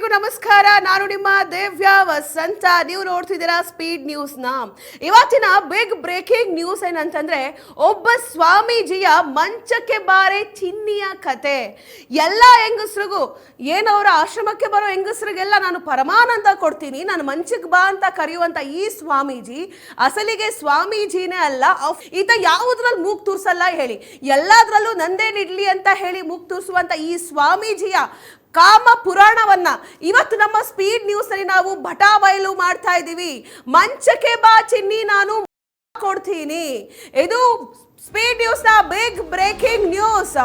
ಎಲ್ರಿಗೂ ನಮಸ್ಕಾರ. ನಾನು ನಿಮ್ಮ ದೇವ್ಯ ವಸಂತ. ನೀವು ನೋಡ್ತಿದ್ದೀರಾ ಸ್ಪೀಡ್ ನ್ಯೂಸ್ನ. ಇವತ್ತಿನ ಬಿಗ್ ಬ್ರೇಕಿಂಗ್ ನ್ಯೂಸ್ ಏನಂತಂದ್ರೆ, ಒಬ್ಬ ಸ್ವಾಮೀಜಿಯ ಮಂಚಕ್ಕೆ ಬಾರೆ ಚಿನ್ನಿಯ ಕತೆ. ಎಲ್ಲ ಹೆಂಗಸ್ರಿಗೂ ಏನವರ ಆಶ್ರಮಕ್ಕೆ ಬರೋ ಹೆಂಗಸ್ರಿಗೆಲ್ಲ ನಾನು ಪರಮಾನಂದ ಕೊಡ್ತೀನಿ. ನಾನು ಮಂಚಕ್ಕೆ ಬಾ ಅಂತ ಕರೆಯುವಂತ ಈ ಸ್ವಾಮೀಜಿ, ಅಸಲಿಗೆ ಸ್ವಾಮೀಜಿನೇ ಅಲ್ಲ. ಈತ ಯಾವುದ್ರಲ್ಲಿ ಮೂಗ್ ತೂರ್ಸಲ್ಲ ಹೇಳಿ. ಎಲ್ಲಾದ್ರಲ್ಲೂ ನಂದೇನಿಡ್ಲಿ ಅಂತ ಹೇಳಿ ಮೂಗ್ ತೂರಿಸುವಂತ ಈ ಸ್ವಾಮೀಜಿಯ ಕಾಮ ಪುರಾಣವನ್ನ. ಇವತ್ತು ನಮ್ಮ ಸ್ಪೀಡ್ ನ್ಯೂಸ್ನಲ್ಲಿ ನಾವು ಬಟಾ ಬಯಲು ಮಾಡ್ತಾ ಇದ್ದೀವಿ. ಮಂಚಕ್ಕೆ ಬಾ ಚಿನ್ನಿ, ನಾನು ಕೊಡ್ತೀನಿ. ಇದು ಸ್ಪೀಡ್ ನ್ಯೂಸ್ನ ಬಿಗ್ ಬ್ರೇಕಿಂಗ್ ನ್ಯೂಸ್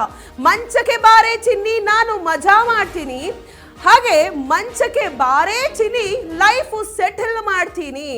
ಮಂಚಕ್ಕೆ ಬಾರೆ ಚಿನ್ನಿ, ನಾನು ಮಜಾ ಮಾಡ್ತೀನಿ. ಹಾಗೆ ಮಂಚಕ್ಕೆ ಬಾರೆ ಚಿನ್ನಿ ಲೈಫ್ ಸೆಟಲ್ ಮಾಡ್ತೀನಿ.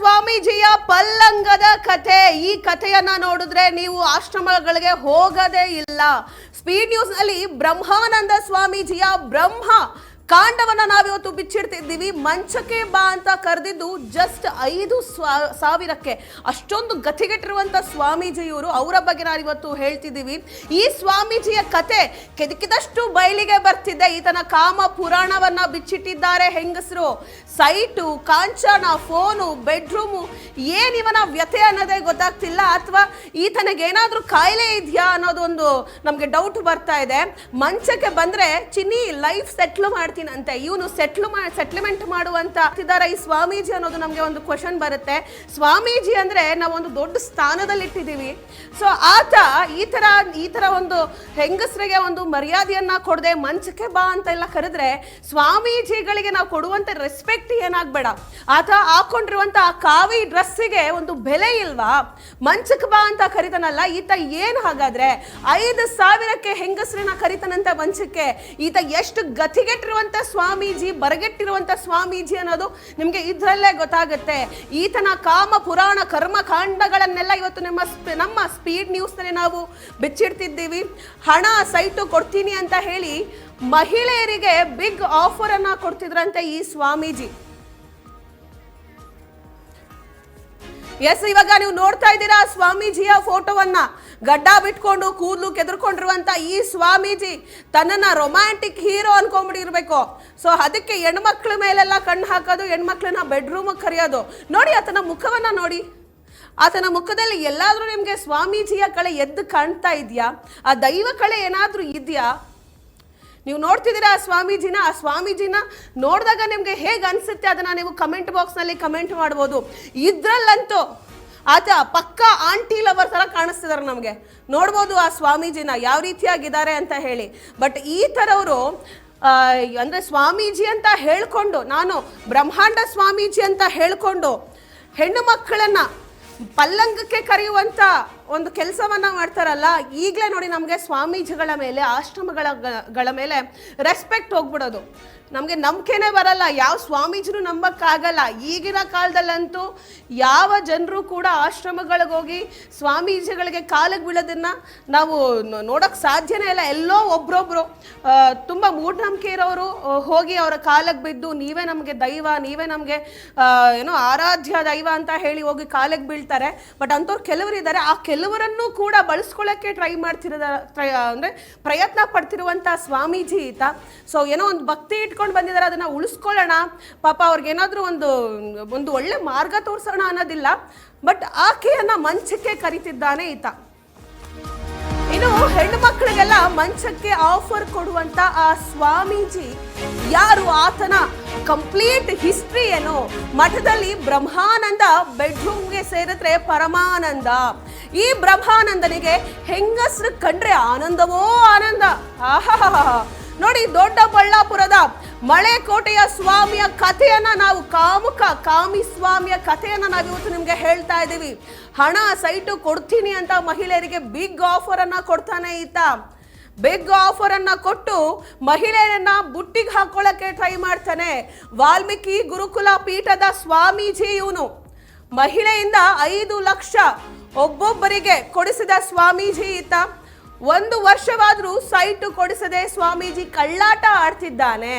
ಸ್ವಾಮೀಜಿಯ ಪಲ್ಲಂಗದ ಕಥೆ. ಈ ಕಥೆಯನ್ನ ನೋಡಿದ್ರೆ ನೀವು ಆಶ್ರಮಗಳಿಗೆ ಹೋಗದೇ ಇಲ್ಲ. ಸ್ಪೀಡ್ ನ್ಯೂಸ್ನಲ್ಲಿ ಬ್ರಹ್ಮಾನಂದ ಸ್ವಾಮೀಜಿಯ ಬ್ರಹ್ಮ ಕಾಂಡವನ್ನ ನಾವಿವತ್ತು ಬಿಚ್ಚಿಡ್ತಿದ್ದೀವಿ. ಮಂಚಕ್ಕೆ ಬಾ ಅಂತ ಕರೆದಿದ್ದು ಜಸ್ಟ್ ಐದು ಸಾವಿರಕ್ಕೆ. ಅಷ್ಟೊಂದು ಗತಿಗೆಟ್ಟಿರುವಂತ ಸ್ವಾಮೀಜಿಯವರು, ಅವರ ಬಗ್ಗೆ ನಾವಿವತ್ತು ಹೇಳ್ತಿದ್ದೀವಿ. ಈ ಸ್ವಾಮೀಜಿಯ ಕತೆ ಕೆದಕಿದಷ್ಟು ಬಯಲಿಗೆ ಬರ್ತಿದ್ದೆ ಈತನ ಕಾಮ ಪುರಾಣವನ್ನ ಬಿಚ್ಚಿಟ್ಟಿದ್ದಾರೆ ಹೆಂಗಸರು. ಸೈಟು, ಕಾಂಚನ, ಫೋನು, ಬೆಡ್ರೂಮು, ಏನ್ ಇವನ ವ್ಯಥೆ ಅನ್ನೋದೇ ಗೊತ್ತಾಗ್ತಿಲ್ಲ. ಅಥವಾ ಈತನಿಗೆ ಏನಾದ್ರೂ ಕಾಯಿಲೆ ಇದೆಯಾ ಅನ್ನೋದೊಂದು ನಮಗೆ ಡೌಟ್ ಬರ್ತಾ ಇದೆ. ಮಂಚಕ್ಕೆ ಬಂದ್ರೆ ಚಿನ್ನಿ ಲೈಫ್ ಸೆಟ್ಲ್ ಮಾಡ್ತೀನಂತೆ ಇವನು ಸೆಟ್ಲ್ ಸೆಟ್ಲ್ಮೆಂಟ್ ಮಾಡುವಂತ ಇದ್ದಾರೆ ಈ ಸ್ವಾಮೀಜಿ ಅನ್ನೋದು ನಮಗೆ ಒಂದು ಕ್ವಶನ್ ಬರುತ್ತೆ. ಸ್ವಾಮೀಜಿ ಅಂದ್ರೆ ನಾವು ಒಂದು ದೊಡ್ಡ ಸ್ಥಾನದಲ್ಲಿ ಇಟ್ಟಿದ್ದೀವಿ ಸೊ ಆತ ಈ ತರ ಈ ತರ ಒಂದು ಹೆಂಗಸರಿಗೆ ಒಂದು ಮರ್ಯಾದೆಯನ್ನ ಕೊಡದೆ ಮಂಚಕ್ಕೆ ಬಾ ಅಂತ ಎಲ್ಲ ಕರೆದ್ರೆ ಸ್ವಾಮೀಜಿಗಳಿಗೆ ನಾವು ಕೊಡುವಂತ ರೆಸ್ಪೆಕ್ಟ್ ಏನಾಗ್ಬೇಡ. ಆತ ಹಾಕೊಂಡಿರುವಂತ ಕಾವಿ ಡ್ರೆಸ್ಸಿಗೆ ಒಂದು ಬೆಲೆ ಇಲ್ವಾ? ಮಂಚಕ್ಕೆ ಬಾ ಅಂತ ಕರಿತಾನಲ್ಲ, ಈತ ಏನ್ ಹಾಗಾದ್ರೆ? ಐದು ಸಾವಿರಕ್ಕೆ ಹೆಂಗಸರನ್ನ ಕರಿತಾನಂತ ಮಂಚಕ್ಕೆ, ಈತ ಎಷ್ಟು ಗತಿಗೆಟ್ಟಿರುವಂತ ಸ್ವಾಮೀಜಿ ಬರಗೆಟ್ಟಿರುವಂತ ಸ್ವಾಮೀಜಿ ಅನ್ನೋದು ನಿಮಗೆ ಇದ್ರಲ್ಲೇ ಗೊತ್ತಾಗುತ್ತೆ. ಈತನ ಕಾಮ, ಪುರಾಣ, ಕರ್ಮ ಕಾಂಡಗಳನ್ನೆಲ್ಲ ಇವತ್ತು ನಮ್ಮ ನಮ್ಮ ಸ್ಪೀಡ್ ನ್ಯೂಸ್ನಲ್ಲಿ ನಾವು ಬಿಚ್ಚಿಡ್ತಿದ್ದೀವಿ. ಹಣ ಸೈಟು ಕೊಡ್ತೀನಿ ಅಂತ ಹೇಳಿ ಮಹಿಳೆಯರಿಗೆ ಬಿಗ್ ಆಫರ್ ಅನ್ನ ಕೊಡ್ತಿದ್ರಂತೆ ಈ ಸ್ವಾಮೀಜಿ. ಎಸ್ ಇವಾಗ ನೀವು ನೋಡ್ತಾ ಇದ್ದೀರಾ ಸ್ವಾಮೀಜಿಯ ಫೋಟೋವನ್ನ. ಗಡ್ಡ ಬಿಟ್ಕೊಂಡು ಕೂದಲು ಕೆದರ್ಕೊಂಡಿರುವಂತ ಈ ಸ್ವಾಮೀಜಿ ತನ್ನನ್ನ ರೊಮ್ಯಾಂಟಿಕ್ ಹೀರೋ ಅನ್ಕೊಂಡ್ಬಿಟ್ಟಿರ್ಬೇಕು ಸೊ ಅದಕ್ಕೆ ಹೆಣ್ಮಕ್ಳ ಮೇಲೆಲ್ಲ ಕಣ್ಣು ಹಾಕೋದು, ಹೆಣ್ಮಕ್ಳನ್ನ ಬೆಡ್ರೂಮ್ ಕರೆಯೋದು. ನೋಡಿ, ಆತನ ಮುಖವನ್ನ ನೋಡಿ. ಆತನ ಮುಖದಲ್ಲಿ ಎಲ್ಲಾದರೂ ನಿಮಗೆ ಸ್ವಾಮೀಜಿಯ ಕಳೆ ಎದ್ದು ಕಾಣ್ತಾ ಇದೆಯಾ? ಆ ದೈವ ಕಳೆ ಏನಾದರೂ ಇದೆಯಾ? ನೀವು ನೋಡ್ತಿದ್ದೀರಾ ಆ ಸ್ವಾಮೀಜಿನ? ಆ ಸ್ವಾಮೀಜಿನ ನೋಡಿದಾಗ ನಿಮಗೆ ಹೇಗೆ ಅನಿಸುತ್ತೆ? ಅದನ್ನ ನೀವು ಕಮೆಂಟ್ ಬಾಕ್ಸ್ನಲ್ಲಿ ಕಮೆಂಟ್ ಮಾಡ್ಬೋದು. ಇದ್ರಲ್ಲಂತೂ ಆತ ಪಕ್ಕ ಆಂಟಿ ಲವರ್ ಥರ ಕಾಣಿಸ್ತಿದ್ದಾರೆ ನಮಗೆ. ನೋಡ್ಬೋದು ಆ ಸ್ವಾಮೀಜಿನ ಯಾವ ರೀತಿಯಾಗಿದ್ದಾರೆ ಅಂತ ಹೇಳಿ. ಬಟ್ ಈ ಥರವರು ಅಂದರೆ ಸ್ವಾಮೀಜಿ ಅಂತ ಹೇಳ್ಕೊಂಡು, ನಾನು ಬ್ರಹ್ಮಾಂಡ ಸ್ವಾಮೀಜಿ ಅಂತ ಹೇಳ್ಕೊಂಡು ಹೆಣ್ಣು ಮಕ್ಕಳನ್ನು ಪಲ್ಲಂಗಕ್ಕೆ ಕರೆಯುವಂತ ಒಂದು ಕೆಲಸವನ್ನ ಮಾಡ್ತಾರಲ್ಲ ಈಗಲೇ ನೋಡಿ ನಮಗೆ ಸ್ವಾಮೀಜಿಗಳ ಮೇಲೆ ಆಶ್ರಮಗಳ ಗಳ ಮೇಲೆ ರೆಸ್ಪೆಕ್ಟ್ ಹೋಗ್ಬಿಡೋದು. ನಮಗೆ ನಂಬಿಕೆನೇ ಬರಲ್ಲ. ಯಾವ ಸ್ವಾಮೀಜಿನೂ ನಂಬಕ್ಕಾಗಲ್ಲ. ಈಗಿನ ಕಾಲದಲ್ಲಂತೂ ಯಾವ ಜನರು ಕೂಡ ಆಶ್ರಮಗಳಿಗೆ ಹೋಗಿ ಸ್ವಾಮೀಜಿಗಳಿಗೆ ಕಾಲಿಗೆ ಬೀಳೋದನ್ನು ನಾವು ನೋಡೋಕ್ಕೆ ನೋಡಕ್ ಸಾಧ್ಯನೇ ಇಲ್ಲ. ಎಲ್ಲೋ ಒಬ್ರೊಬ್ರು ಆ, ತುಂಬ ಮೂಢನಂಬಿಕೆ ಇರೋರು ಹೋಗಿ ಅವರ ಕಾಲಿಗೆ ಬಿದ್ದು ನೀವೇ ನಮಗೆ ದೈವ ನೀವೇ ನಮಗೆ ಏನೋ ಆರಾಧ್ಯ ದೈವ ಅಂತ ಹೇಳಿ ಹೋಗಿ ಕಾಲಿಗೆ ಬೀಳ್ತಾರೆ. ಬಟ್ ಅಂಥವ್ರು ಕೆಲವರು ಇದ್ದಾರೆ ಆ ಕೆಲವರನ್ನು ಕೂಡ ಬಳಸ್ಕೊಳ್ಳೋಕ್ಕೆ ಟ್ರೈ ಮಾಡ್ತಿರೋದ ಟ್ರೈ ಅಂದರೆ ಪ್ರಯತ್ನ ಪಡ್ತಿರುವಂಥ ಸ್ವಾಮೀಜಿ ಈತ. ಸೊ ಏನೋ ಒಂದು ಭಕ್ತಿ ಇಟ್ಕೊಂಡು ಬಂದಿದ್ದಾರೆ, ಅದನ್ನು ಉಳಿಸ್ಕೊಳ್ಳೋಣ. ಪಾಪ ಅವ್ರಿಗೇನಾದರೂ ಒಂದು ಒಂದು ಒಳ್ಳೆ ಮಾರ್ಗ ತೋರಿಸೋಣ ಅನ್ನೋದಿಲ್ಲ. ಬಟ್ ಆಕೆಯನ್ನ ಮಂಚಕ್ಕೆ ಕರಿತಿದ್ದಾನೆ ಈತ. ಇನ್ನು ಹೆಣ್ಣು ಮಕ್ಕಳಿಗೆಲ್ಲ ಮಂಚಕ್ಕೆ ಆಫರ್ ಕೊಡುವಂತ ಆ ಸ್ವಾಮೀಜಿ ಯಾರು? ಆತನ ಕಂಪ್ಲೀಟ್ ಹಿಸ್ಟ್ರಿ ಏನು ಮಠದಲ್ಲಿ ಬ್ರಹ್ಮಾನಂದ ಬೆಡ್ರೂಮ್ಗೆ ಸೇರಿದ್ರೆ ಪರಮಾನಂದ. ಈ ಬ್ರಹ್ಮಾನಂದನಿಗೆ ಹೆಂಗಸ್ರ ಕಂಡ್ರೆ ಆನಂದವೋ ಆನಂದ. ಆಹಾ ನೋಡಿ ದೊಡ್ಡಬಳ್ಳಾಪುರದ ಮಳೆಕೋಟೆಯ ಸ್ವಾಮಿಯ ಕಥೆಯನ್ನ ನಾವು ಕಾಮುಕ ಕಾಮಿ ಸ್ವಾಮಿಯ ಕಥೆಯನ್ನ ನಾವಿವತ್ತು ನಿಮ್ಗೆ ಹೇಳ್ತಾ ಇದ್ದೀವಿ. ಹಣ ಸೈಟು ಕೊಡ್ತೀನಿ ಅಂತ ಮಹಿಳೆಯರಿಗೆ ಬಿಗ್ ಆಫರ್ ಅನ್ನ ಕೊಡ್ತಾನೆ ಈತ. ಬಿಗ್ ಆಫರ್ ಅನ್ನ ಕೊಟ್ಟು ಮಹಿಳೆಯರನ್ನ ಬುಟ್ಟಿಗೆ ಹಾಕೊಳ್ಳಕ್ಕೆ ಟ್ರೈ ಮಾಡ್ತಾನೆ. ವಾಲ್ಮೀಕಿ ಗುರುಕುಲ ಪೀಠದ ಸ್ವಾಮೀಜಿ ಇವನು. ಮಹಿಳೆಯಿಂದ ಐದು ಲಕ್ಷ ಒಬ್ಬೊಬ್ಬರಿಗೆ ಕೊಡಿಸಿದ ಸ್ವಾಮೀಜಿ ಈತ. ಒಂದು ವರ್ಷವಾದರೂ ಸೈಟು ಕೊಡಿಸದೆ ಸ್ವಾಮೀಜಿ ಕಳ್ಳಾಟ ಆಡ್ತಿದ್ದಾನೆ.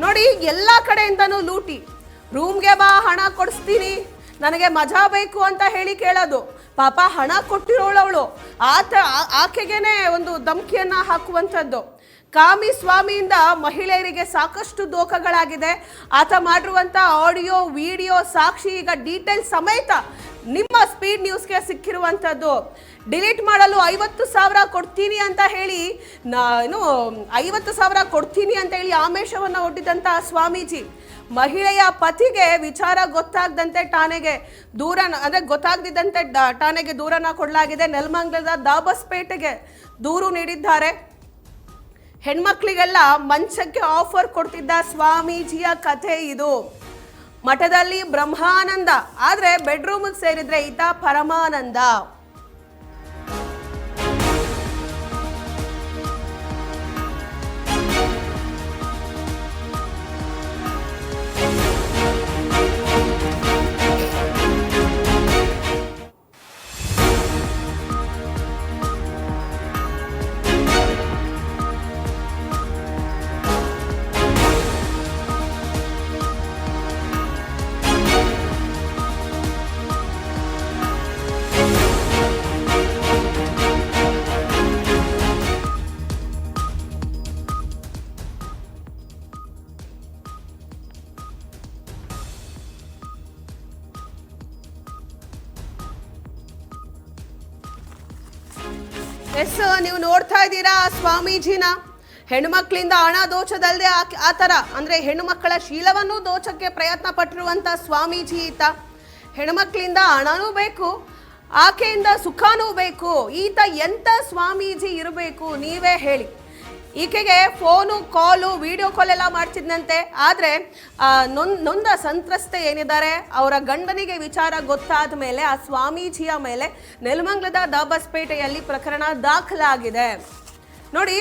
ನೋಡಿ, ಎಲ್ಲ ಕಡೆಯಿಂದನೂ ಲೂಟಿ. ರೂಮ್ಗೆ ಬಾ, ಹಣ ಕೊಡಿಸ್ತೀನಿ. ನನಗೆ ಮಜಾ ಬೇಕು ಅಂತ ಹೇಳಿ ಕೇಳೋದು. ಪಾಪ ಹಣ ಕೊಟ್ಟಿರೋಳವಳು. ಆತ ಆಕೆಗೇನೆ ಒಂದು ಧಮಕಿಯನ್ನು ಹಾಕುವಂಥದ್ದು. ಕಾಮಿ ಸ್ವಾಮಿಯಿಂದ ಮಹಿಳೆಯರಿಗೆ ಸಾಕಷ್ಟು ದೋಖಗಳಾಗಿದೆ. ಆತ ಮಾಡಿರುವಂಥ ಆಡಿಯೋ, ವಿಡಿಯೋ, ಸಾಕ್ಷಿ, ಈಗ ಡೀಟೇಲ್ ಸಮೇತ ನಿಮ್ಮ ಸ್ಪೀಡ್ ನ್ಯೂಸ್ಗೆ ಸಿಕ್ಕಿರುವಂಥದ್ದು ಡಿಲೀಟ್ ಮಾಡಲು ಐವತ್ತು ಸಾವಿರ ಕೊಡ್ತೀನಿ ಅಂತ ಹೇಳಿ ನಾನು ಐವತ್ತು ಸಾವಿರ ಕೊಡ್ತೀನಿ ಅಂತ ಹೇಳಿ ಆಮೇಶವನ್ನು ಒಡ್ಡಿದಂಥ ಸ್ವಾಮೀಜಿ. ಮಹಿಳೆಯ ಪತಿಗೆ ವಿಚಾರ ಗೊತ್ತಾಗದಂತೆ ಠಾಣೆಗೆ ದೂರ ಅಂದರೆ ಗೊತ್ತಾಗದಿದ್ದಂತೆ ಠಾಣೆಗೆ ದೂರನ ಕೊಡಲಾಗಿದೆ. ನೆಲಮಂಗಲದ ದಾಬಸ್ಪೇಟೆಗೆ ದೂರು ನೀಡಿದ್ದಾರೆ. ಹೆಣ್ಮಕ್ಳಿಗೆಲ್ಲ ಮಂಚಕ್ಕೆ ಆಫರ್ ಕೊಡ್ತಿದ್ದ ಸ್ವಾಮೀಜಿಯ ಕಥೆ ಇದು. ಮಠದಲ್ಲಿ ಬ್ರಹ್ಮಾನಂದ ಆದರೆ ಬೆಡ್ರೂಮಿಗೆ ಸೇರಿದ್ರೆ ಈತ ಪರಮಾನಂದ. ಸ್ವಾಮೀಜಿನ ಹೆಣ್ಣುಮಕ್ಕಳಿಂದ ಹಣ ದೋಚದಲ್ಲದೆ ಆ ಥರ, ಅಂದರೆ ಹೆಣ್ಣುಮಕ್ಕಳ ಶೀಲವನ್ನು ದೋಚಕ್ಕೆ ಪ್ರಯತ್ನ ಪಟ್ಟಿರುವಂಥ ಸ್ವಾಮೀಜಿ ಈತ. ಹೆಣ್ಣುಮಕ್ಕಳಿಂದ ಹಣನೂ ಬೇಕು, ಆಕೆಯಿಂದ ಸುಖನೂ ಬೇಕು, ಈತ ಎಂಥ ಸ್ವಾಮೀಜಿ ಇರಬೇಕು ನೀವೇ ಹೇಳಿ. ಈಕೆಗೆ ಫೋನು, ಕಾಲು, ವಿಡಿಯೋ ಕಾಲ್ ಎಲ್ಲ ಮಾಡ್ತಿದ್ದಂತೆ ಆದರೆ ನೊಂದ್ ನೊಂದ ಸಂತ್ರಸ್ತೆ ಏನಿದ್ದಾರೆ, ಅವರ ಗಂಡನಿಗೆ ವಿಚಾರ ಗೊತ್ತಾದ ಮೇಲೆ, ಆ ಸ್ವಾಮೀಜಿಯ ಮೇಲೆ ನೆಲಮಂಗ್ಲದ ದಾಬಸ್ಪೇಟೆಯಲ್ಲಿ ಪ್ರಕರಣ ದಾಖಲಾಗಿದೆ. ನೋಡಿ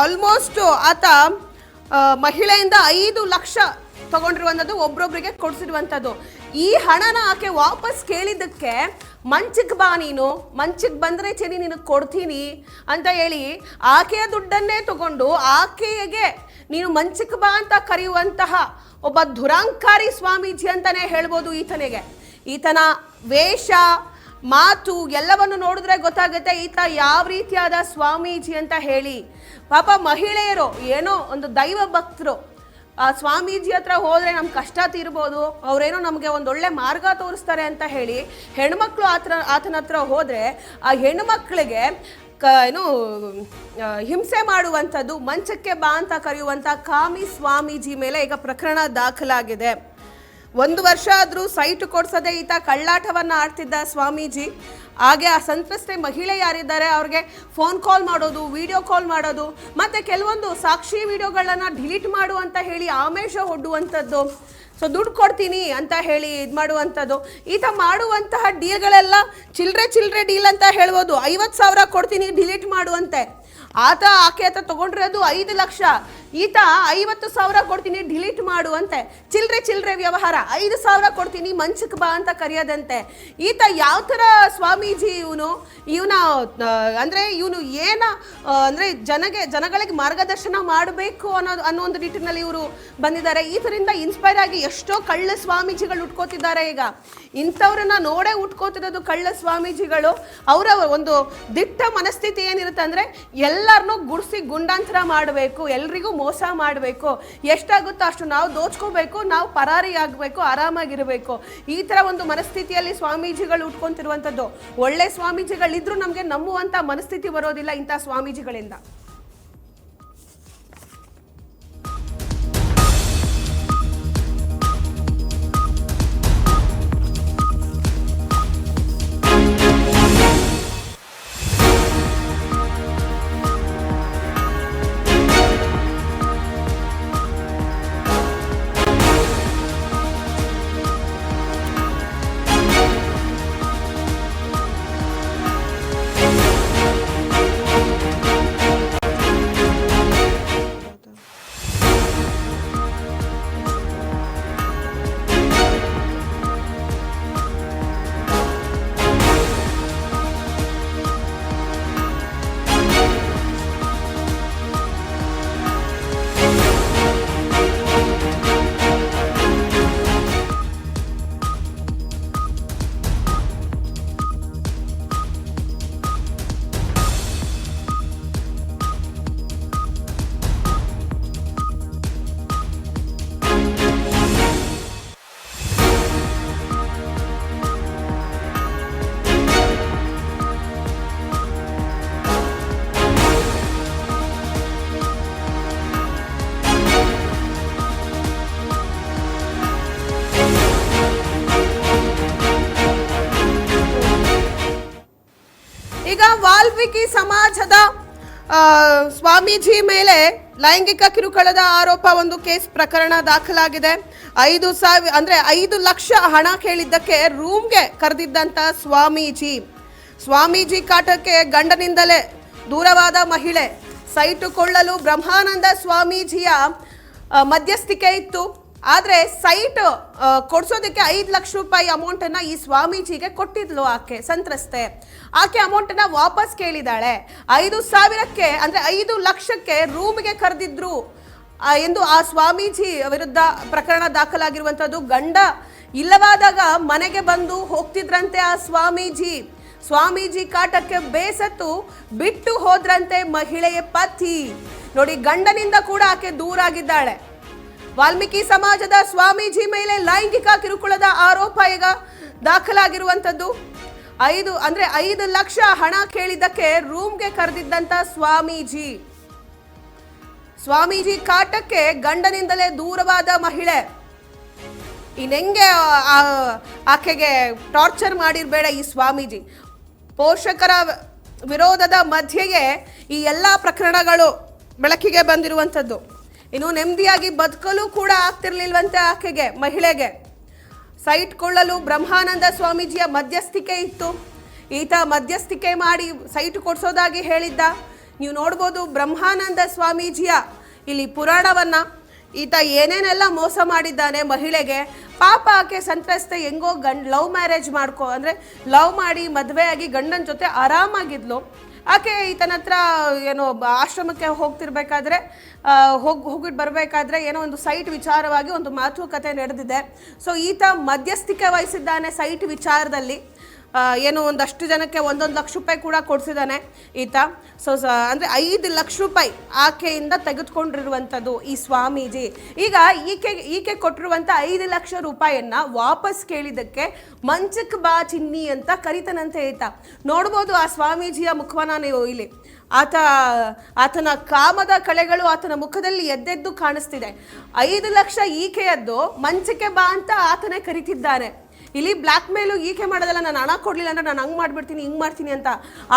ಆಲ್ಮೋಸ್ಟ್ ಆತ ಮಹಿಳೆಯಿಂದ ಐದು ಲಕ್ಷ ತಗೊಂಡಿರುವಂಥದ್ದು ಒಬ್ರೊಬ್ರಿಗೆ ಕೊಡಿಸಿರುವಂಥದ್ದು. ಈ ಹಣನ ಆಕೆ ವಾಪಸ್ ಕೇಳಿದ್ದಕ್ಕೆ ಮಂಚಕ್ಕೆ ಬಾ ನೀನು ಮಂಚಕ್ಕೆ ಬಂದರೆ ಚೆನ್ನಿ ನಿನಗೆ ಕೊಡ್ತೀನಿ ಅಂತ ಹೇಳಿ, ಆಕೆಯ ದುಡ್ಡನ್ನೇ ತಗೊಂಡು ಆಕೆಗೆ, ನೀನು ಮಂಚಕ್ಕೆ ಬಾ ಅಂತ ಕರೆಯುವಂತಹ ಒಬ್ಬ ದುರಾಂಕಾರಿ ಸ್ವಾಮೀಜಿ ಅಂತಲೇ ಹೇಳ್ಬೋದು ಈತನಿಗೆ. ಈತನ ವೇಷ ಮಾತು ಎಲ್ಲವನ್ನು ನೋಡಿದ್ರೆ ಗೊತ್ತಾಗುತ್ತೆ, ಈತ ಯಾವ ರೀತಿಯಾದ ಸ್ವಾಮೀಜಿ ಅಂತ ಹೇಳಿ. ಪಾಪ ಮಹಿಳೆಯರು, ಏನೋ ಒಂದು ದೈವ ಭಕ್ತರು, ಆ ಸ್ವಾಮೀಜಿ ಹತ್ರ ಹೋದ್ರೆ ನಮ್ಮ ಕಷ್ಟ ತೀರ್ಬೋದು, ಅವರೇನೋ ನಮಗೆ ಒಂದು ಒಳ್ಳೆ ಮಾರ್ಗ ತೋರಿಸ್ತಾರೆ ಅಂತ ಹೇಳಿ, ಹೆಣ್ಮಕ್ಳು ಆತನ ಆತನ ಹತ್ರ ಹೋದ್ರೆ, ಆ ಹೆಣ್ಮಕ್ಳಿಗೆ ಕ, ಏನು ಹಿಂಸೆ ಮಾಡುವಂಥದ್ದು, ಮಂಚಕ್ಕೆ ಬಾ ಅಂತ ಕರೆಯುವಂಥ ಕಾಮಿ ಸ್ವಾಮೀಜಿ ಮೇಲೆ ಈಗ ಪ್ರಕರಣ ದಾಖಲಾಗಿದೆ. ಒಂದು ವರ್ಷ ಆದರೂ ಸೈಟ್ ಕೊಡ್ಸದೆ ಈತ ಕಳ್ಳಾಟವನ್ನ ಆಡ್ತಿದ್ದ ಸ್ವಾಮೀಜಿ. ಹಾಗೆ ಆ ಸಂತ್ರಸ್ತೆ ಮಹಿಳೆ ಯಾರಿದ್ದಾರೆ ಅವ್ರಿಗೆ ಫೋನ್ ಕಾಲ್ ಮಾಡೋದು ವಿಡಿಯೋ ಕಾಲ್ ಮಾಡೋದು, ಮತ್ತೆ ಕೆಲವೊಂದು ಸಾಕ್ಷಿ ವಿಡಿಯೋಗಳನ್ನ ಡಿಲೀಟ್ ಮಾಡು ಅಂತ ಹೇಳಿ ಆಮೇಶ ಒಡ್ಡುವಂಥದ್ದು. ಸೊ ದುಡ್ಡು ಕೊಡ್ತೀನಿ ಅಂತ ಹೇಳಿ ಇದು ಮಾಡುವಂಥದ್ದು. ಈತ ಮಾಡುವಂತಹ ಡೀಲ್ಗಳೆಲ್ಲ ಚಿಲ್ಲರೆ ಚಿಲ್ಲರೆ ಡೀಲ್ ಅಂತ ಹೇಳ್ಬೋದು. ಐವತ್ತು ಸಾವಿರ ಕೊಡ್ತೀನಿ ಡಿಲೀಟ್ ಮಾಡುವಂತೆ. ಆತ, ಆಕೆ ಆತ ತೊಗೊಂಡ್ರೆ ಅದು ಐದು ಲಕ್ಷ. ಈತ ಐವತ್ತು ಸಾವಿರ ಕೊಡ್ತೀನಿ ಡಿಲೀಟ್ ಮಾಡುವಂತೆ ಚಿಲ್ಲರೆ ಚಿಲ್ಲರೆ ವ್ಯವಹಾರ, ಐದು ಸಾವಿರ ಕೊಡ್ತೀನಿ, ಮಂಚಕ್ಕೆ ಬಾ ಅಂತ ಕರೆಯೋದಂತೆ. ಈತ ಯಾವ ಥರ ಸ್ವಾಮೀಜಿ ಇವನು? ಇವನ ಅಂದರೆ ಇವನು ಏನ ಅಂದರೆ ಜನಗೆ, ಜನಗಳಿಗೆ ಮಾರ್ಗದರ್ಶನ ಮಾಡಬೇಕು ಅನ್ನೋದು ಅನ್ನೋ ಒಂದು ನಿಟ್ಟಿನಲ್ಲಿ ಇವರು ಬಂದಿದ್ದಾರೆ. ಈ ಥರಿಂದ ಇನ್ಸ್ಪೈರ್ ಆಗಿ ಎಷ್ಟೋ ಕಳ್ಳ ಸ್ವಾಮೀಜಿಗಳು ಉಟ್ಕೋತಿದ್ದಾರೆ ಈಗ. ಇಂಥವ್ರನ್ನ ನೋಡೇ ಉಟ್ಕೋತಿರೋದು ಕಳ್ಳ ಸ್ವಾಮೀಜಿಗಳು. ಅವರ ಒಂದು ದಿಟ್ಟ ಮನಸ್ಥಿತಿ ಏನಿರುತ್ತೆ ಅಂದರೆ ಎಲ್ಲರನ್ನೂ ಗುಡಿಸಿ ಗುಂಡಾಂತರ ಮಾಡಬೇಕು. ಎಲ್ರಿಗೂ ಮೋಸ ಮಾಡಬೇಕು. ಎಷ್ಟಾಗುತ್ತೋ ಅಷ್ಟು ನಾವು ದೋಚ್ಕೋಬೇಕು, ನಾವು ಪರಾರಿ ಆಗಬೇಕು ಆರಾಮಾಗಿರಬೇಕು. ಈ ಥರ ಒಂದು ಮನಸ್ಥಿತಿಯಲ್ಲಿ ಸ್ವಾಮೀಜಿಗಳು ಉಟ್ಕೊಂತಿರುವಂಥದ್ದು ಒಳ್ಳೆ ಸ್ವಾಮೀಜಿಗಳಿದ್ರೂ ನಮಗೆ ನಂಬುವಂಥ ಮನಸ್ಥಿತಿ ಬರೋದಿಲ್ಲ ಇಂಥ ಸ್ವಾಮೀಜಿಗಳಿಂದ. ವಾಲ್ಮೀಕಿ ಸಮಾಜದ ಸ್ವಾಮೀಜಿ ಮೇಲೆ ಲೈಂಗಿಕ ಕಿರುಕುಳದ ಆರೋಪ ಒಂದು ಕೇಸ್ ಪ್ರಕರಣ ದಾಖಲಾಗಿದೆ. ಐದು ಸಾವಿರ, ಅಂದ್ರೆ ಐದು ಲಕ್ಷ ಹಣ ಕೇಳಿದ್ದಕ್ಕೆ ರೂಮ್ಗೆ ಕರೆದಿದ್ದಂಥ ಸ್ವಾಮೀಜಿ. ಸ್ವಾಮೀಜಿ ಕಾಟಕ್ಕೆ ಗಂಡನಿಂದಲೇ ದೂರವಾದ ಮಹಿಳೆ. ಸೈಟು ಕೊಳ್ಳಲು ಬ್ರಹ್ಮಾನಂದ ಸ್ವಾಮೀಜಿಯ ಮಧ್ಯಸ್ಥಿಕೆ ಇತ್ತು. ಆದರೆ ಸೈಟ್ ಕೊಡ್ಸೋದಕ್ಕೆ ಐದು ಲಕ್ಷ ರೂಪಾಯಿ ಅಮೌಂಟನ್ನು ಈ ಸ್ವಾಮೀಜಿಗೆ ಕೊಟ್ಟಿದ್ಲು ಆಕೆ, ಸಂತ್ರಸ್ತೆ. ಆಕೆ ಅಮೌಂಟನ್ನು ವಾಪಸ್ ಕೇಳಿದಾಳೆ. ಐದು ಸಾವಿರಕ್ಕೆ, ಅಂದರೆ ಐದು ಲಕ್ಷಕ್ಕೆ ರೂಮ್ಗೆ ಕರೆದಿದ್ರು. ಎಂದು ಆ ಸ್ವಾಮೀಜಿ ವಿರುದ್ಧ ಪ್ರಕರಣ ದಾಖಲಾಗಿರುವಂಥದ್ದು ಗಂಡ ಇಲ್ಲವಾದಾಗ ಮನೆಗೆ ಬಂದು ಹೋಗ್ತಿದ್ರಂತೆ ಆ ಸ್ವಾಮೀಜಿ. ಸ್ವಾಮೀಜಿ ಕಾಟಕ್ಕೆ ಬೇಸತ್ತು ಬಿಟ್ಟು ಹೋದ್ರಂತೆ ಮಹಿಳೆಯ ಪತಿ. ನೋಡಿ, ಗಂಡನಿಂದ ಕೂಡ ಆಕೆ ದೂರಾಗಿದ್ದಾಳೆ. ವಾಲ್ಮೀಕಿ ಸಮಾಜದ ಸ್ವಾಮೀಜಿ ಮೇಲೆ ಲೈಂಗಿಕ ಕಿರುಕುಳದ ಆರೋಪ ಈಗ ದಾಖಲಾಗಿರುವಂಥದ್ದು. ಐದು ಅಂದ್ರೆ ಐದು ಲಕ್ಷ ಹಣ ಕೇಳಿದ್ದಕ್ಕೆ ರೂಮ್ಗೆ ಕರೆದಿದ್ದಂತ ಸ್ವಾಮೀಜಿ. ಸ್ವಾಮೀಜಿ ಕಾಟಕ್ಕೆ ಗಂಡನಿಂದಲೇ ದೂರವಾದ ಮಹಿಳೆ. ಇನ್ನೆಂಗೆ ಆಕೆಗೆ ಟಾರ್ಚರ್ ಮಾಡಿರಬೇಡ ಈ ಸ್ವಾಮೀಜಿ. ಪೋಷಕರ ವಿರೋಧದ ಮಧ್ಯೆಯೇ ಈ ಎಲ್ಲ ಪ್ರಕರಣಗಳು ಬೆಳಕಿಗೆ ಬಂದಿರುವಂಥದ್ದು. ಇನ್ನು ನೆಮ್ಮದಿಯಾಗಿ ಬದುಕಲು ಕೂಡ ಆಗ್ತಿರ್ಲಿಲ್ವಂತೆ ಆಕೆಗೆ, ಮಹಿಳೆಗೆ. ಸೈಟ್ ಕೊಳ್ಳಲು ಬ್ರಹ್ಮಾನಂದ ಸ್ವಾಮೀಜಿಯ ಮಧ್ಯಸ್ಥಿಕೆ ಇತ್ತು. ಈತ ಮಧ್ಯಸ್ಥಿಕೆ ಮಾಡಿ ಸೈಟ್ ಕೊಡ್ಸೋದಾಗಿ ಹೇಳಿದ್ದ. ನೀವು ನೋಡ್ಬೋದು ಬ್ರಹ್ಮಾನಂದ ಸ್ವಾಮೀಜಿಯ ಇಲ್ಲಿ ಪುರಾಣವನ್ನು. ಈತ ಏನೇನೆಲ್ಲ ಮೋಸ ಮಾಡಿದ್ದಾನೆ ಮಹಿಳೆಗೆ. ಪಾಪ ಆಕೆ ಸಂತ್ರಸ್ತೆ ಹೆಂಗೋ ಗಂಡ್, ಲವ್ ಮ್ಯಾರೇಜ್ ಮಾಡ್ಕೋ, ಅಂದರೆ ಲವ್ ಮಾಡಿ ಮದುವೆಯಾಗಿ ಗಂಡನ ಜೊತೆ ಆರಾಮಾಗಿದ್ಲು. ಆಕೆ ಈತನ ಹತ್ರ ಏನೋ ಆಶ್ರಮಕ್ಕೆ ಹೋಗ್ತಿರ್ಬೇಕಾದ್ರೆ ಹೋಗಿ ಹೋಗಿಟ್ಟು ಬರಬೇಕಾದ್ರೆ ಏನೋ ಒಂದು ಸೈಟ್ ವಿಚಾರವಾಗಿ ಒಂದು ಮಾತುಕತೆ ನಡೆದಿದೆ. ಸೊ ಈತ ಮಧ್ಯಸ್ಥಿಕೆ ವಹಿಸಿದ್ದಾನೆ ಸೈಟ್ ವಿಚಾರದಲ್ಲಿ. ಏನೋ ಒಂದಷ್ಟು ಜನಕ್ಕೆ ಒಂದೊಂದು ಲಕ್ಷ ರೂಪಾಯಿ ಕೂಡ ಕೊಡಿಸಿದ್ದಾನೆ ಈತ. ಸೊ, ಅಂದರೆ ಐದು ಲಕ್ಷ ರೂಪಾಯಿ ಆಕೆಯಿಂದ ತೆಗೆದುಕೊಂಡಿರುವಂಥದ್ದು ಈ ಸ್ವಾಮೀಜಿ. ಈಗ ಈಕೆ ಈಕೆ ಕೊಟ್ಟಿರುವಂಥ ಐದು ಲಕ್ಷ ರೂಪಾಯಿಯನ್ನು ವಾಪಸ್ ಕೇಳಿದ್ದಕ್ಕೆ ಮಂಚಕ್ ಬಾ ಚಿನ್ನಿ ಅಂತ ಕರಿತಾನಂತೆ ಈತ. ನೋಡ್ಬೋದು ಆ ಸ್ವಾಮೀಜಿಯ ಮುಖವನ ನೀವು ಇಲ್ಲಿ. ಆತ, ಆತನ ಕಾಮದ ಕಳೆಗಳು ಆತನ ಮುಖದಲ್ಲಿ ಎದ್ದೆದ್ದು ಕಾಣಿಸ್ತಿದೆ. ಐದು ಲಕ್ಷ ಈಕೆಯದ್ದು ಮಂಚಕ್ಕೆ ಬಾ ಅಂತ ಆತನೇ ಕರಿತಿದ್ದಾನೆ. ಇಲ್ಲಿ ಬ್ಲ್ಯಾಕ್ ಮೇಲು ಈಕೆ ಮಾಡೋದಲ್ಲ, ನಾನು ಹಣ ಕೊಡ್ಲಿಲ್ಲ ಅಂದ್ರೆ ನಾನು ಹಂಗೆ ಮಾಡ್ಬಿಡ್ತೀನಿ, ಹಿಂಗೆ ಮಾಡ್ತೀನಿ ಅಂತ.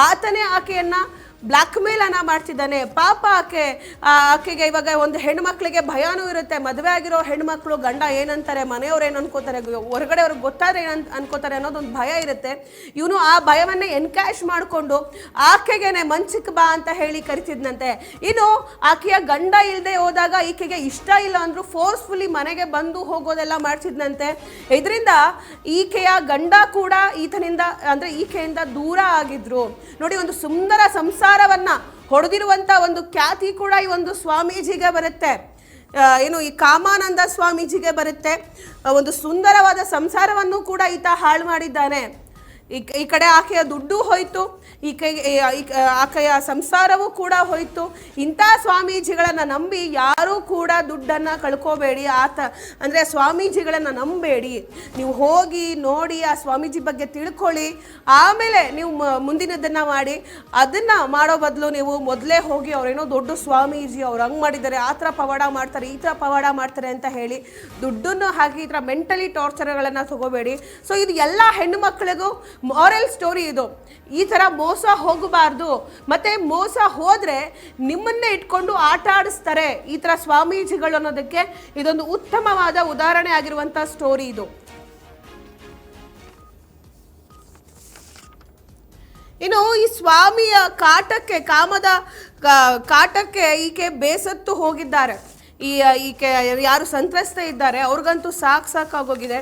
ಆತನೇ ಆಕೆಯನ್ನ ಬ್ಲ್ಯಾಕ್ ಮೇಲ್ ಅನ್ನ ಮಾಡ್ತಿದ್ದಾನೆ. ಪಾಪ ಆಕೆ ಆಕೆಗೆ ಇವಾಗ ಒಂದು ಹೆಣ್ಮಕ್ಳಿಗೆ ಭಯನೂ ಇರುತ್ತೆ. ಮದುವೆ ಆಗಿರೋ ಹೆಣ್ಮಕ್ಳು ಗಂಡ ಏನಂತಾರೆ, ಮನೆಯವ್ರು ಏನು ಅನ್ಕೋತಾರೆ ಹೊರಗಡೆ ಅವ್ರಿಗೆ ಗೊತ್ತಾದ್ರೆ ಏನಂತ ಅನ್ಕೋತಾರೆ ಅನ್ನೋದೊಂದು ಭಯ ಇರುತ್ತೆ. ಇವನು ಆ ಭಯವನ್ನೇ ಎನ್ಕ್ಯಾಶ್ ಮಾಡಿಕೊಂಡು ಆಕೆಗೆನೆ ಮಂಚಿಕ್ ಬಾ ಅಂತ ಹೇಳಿ ಕರಿತಿದ್ನಂತೆ. ಇನ್ನು ಆಕೆಯ ಗಂಡ ಇಲ್ಲದೆ ಹೋದಾಗ ಈಕೆಗೆ ಇಷ್ಟ ಇಲ್ಲ ಅಂದ್ರು ಫೋರ್ಸ್ಫುಲಿ ಮನೆಗೆ ಬಂದು ಹೋಗೋದೆಲ್ಲ ಮಾಡ್ತಿದ್ನಂತೆ. ಇದರಿಂದ ಈಕೆಯ ಗಂಡ ಕೂಡ ಈತನಿಂದ, ಅಂದ್ರೆ ಈಕೆಯಿಂದ ದೂರ ಆಗಿದ್ರು. ನೋಡಿ, ಒಂದು ಸುಂದರ ಸಂಸಾರವನ್ನ ಹೊಡೆದಿರುವಂತ ಒಂದು ಖ್ಯಾತಿ ಕೂಡ ಈ ಒಂದು ಸ್ವಾಮೀಜಿಗೆ ಬರುತ್ತೆ. ಏನು ಈ ಕಾಮಾನಂದ ಸ್ವಾಮೀಜಿಗೆ ಬರುತ್ತೆ. ಒಂದು ಸುಂದರವಾದ ಸಂಸಾರವನ್ನು ಕೂಡ ಈತ ಹಾಳು ಮಾಡಿದ್ದಾನೆ. ಈ ಕಡೆ ಆಕೆಯ ದುಡ್ಡು ಹೋಯ್ತು. ಈಕೆ ಆಕೆಯ ಸಂಸಾರವೂ ಕೂಡ ಹೋಯಿತು. ಇಂಥ ಸ್ವಾಮೀಜಿಗಳನ್ನು ನಂಬಿ ಯಾರೂ ಕೂಡ ದುಡ್ಡನ್ನು ಕಳ್ಕೋಬೇಡಿ. ಆತ, ಅಂದರೆ ಸ್ವಾಮೀಜಿಗಳನ್ನು ನಂಬೇಡಿ. ನೀವು ಹೋಗಿ ನೋಡಿ ಆ ಸ್ವಾಮೀಜಿ ಬಗ್ಗೆ ತಿಳ್ಕೊಳ್ಳಿ. ಆಮೇಲೆ ನೀವು ಮುಂದಿನದನ್ನು ಮಾಡಿ. ಅದನ್ನು ಮಾಡೋ ಬದಲು ನೀವು ಮೊದಲೇ ಹೋಗಿ ಅವರೇನೋ ದೊಡ್ಡ ಸ್ವಾಮೀಜಿ, ಅವ್ರು ಹಂಗೆ ಮಾಡಿದ್ದಾರೆ, ಆ ಥರ ಪವಾಡ ಮಾಡ್ತಾರೆ, ಈ ಥರ ಪವಾಡ ಮಾಡ್ತಾರೆ ಅಂತ ಹೇಳಿ ದುಡ್ಡನ್ನು ಹಾಕಿ ಈ ಥರ ಮೆಂಟಲಿ ಟಾರ್ಚರ್ಗಳನ್ನು ತಗೋಬೇಡಿ. ಸೊ, ಇದು ಎಲ್ಲ ಹೆಣ್ಣು ಮಕ್ಕಳಿಗೂ ಮಾರಲ್ ಸ್ಟೋರಿ ಇದು. ಈ ಥರ ಮೋಸ ಹೋಗಬಾರ್ದು. ಮತ್ತೆ ಮೋಸ ಹೋದರೆ ನಿಮ್ಮನ್ನೇ ಇಟ್ಕೊಂಡು ಆಟ ಆಡಿಸ್ತಾರೆ ಈ ಥರ ಸ್ವಾಮೀಜಿಗಳು ಅನ್ನೋದಕ್ಕೆ ಇದೊಂದು ಉತ್ತಮವಾದ ಉದಾಹರಣೆ ಆಗಿರುವಂಥ ಸ್ಟೋರಿ ಇದು. ಇನ್ನು ಈ ಸ್ವಾಮಿಯ ಕಾಟಕ್ಕೆ ಕಾಮದ ಕಾಟಕ್ಕೆ ಈಕೆ ಬೇಸತ್ತು ಹೋಗಿದ್ದಾರೆ. ಈ ಈಕೆ ಯಾರು ಸಂತ್ರಸ್ತೆ ಇದ್ದಾರೆ ಅವ್ರಿಗಂತೂ ಸಾಕು ಸಾಕಾಗೋಗಿದೆ.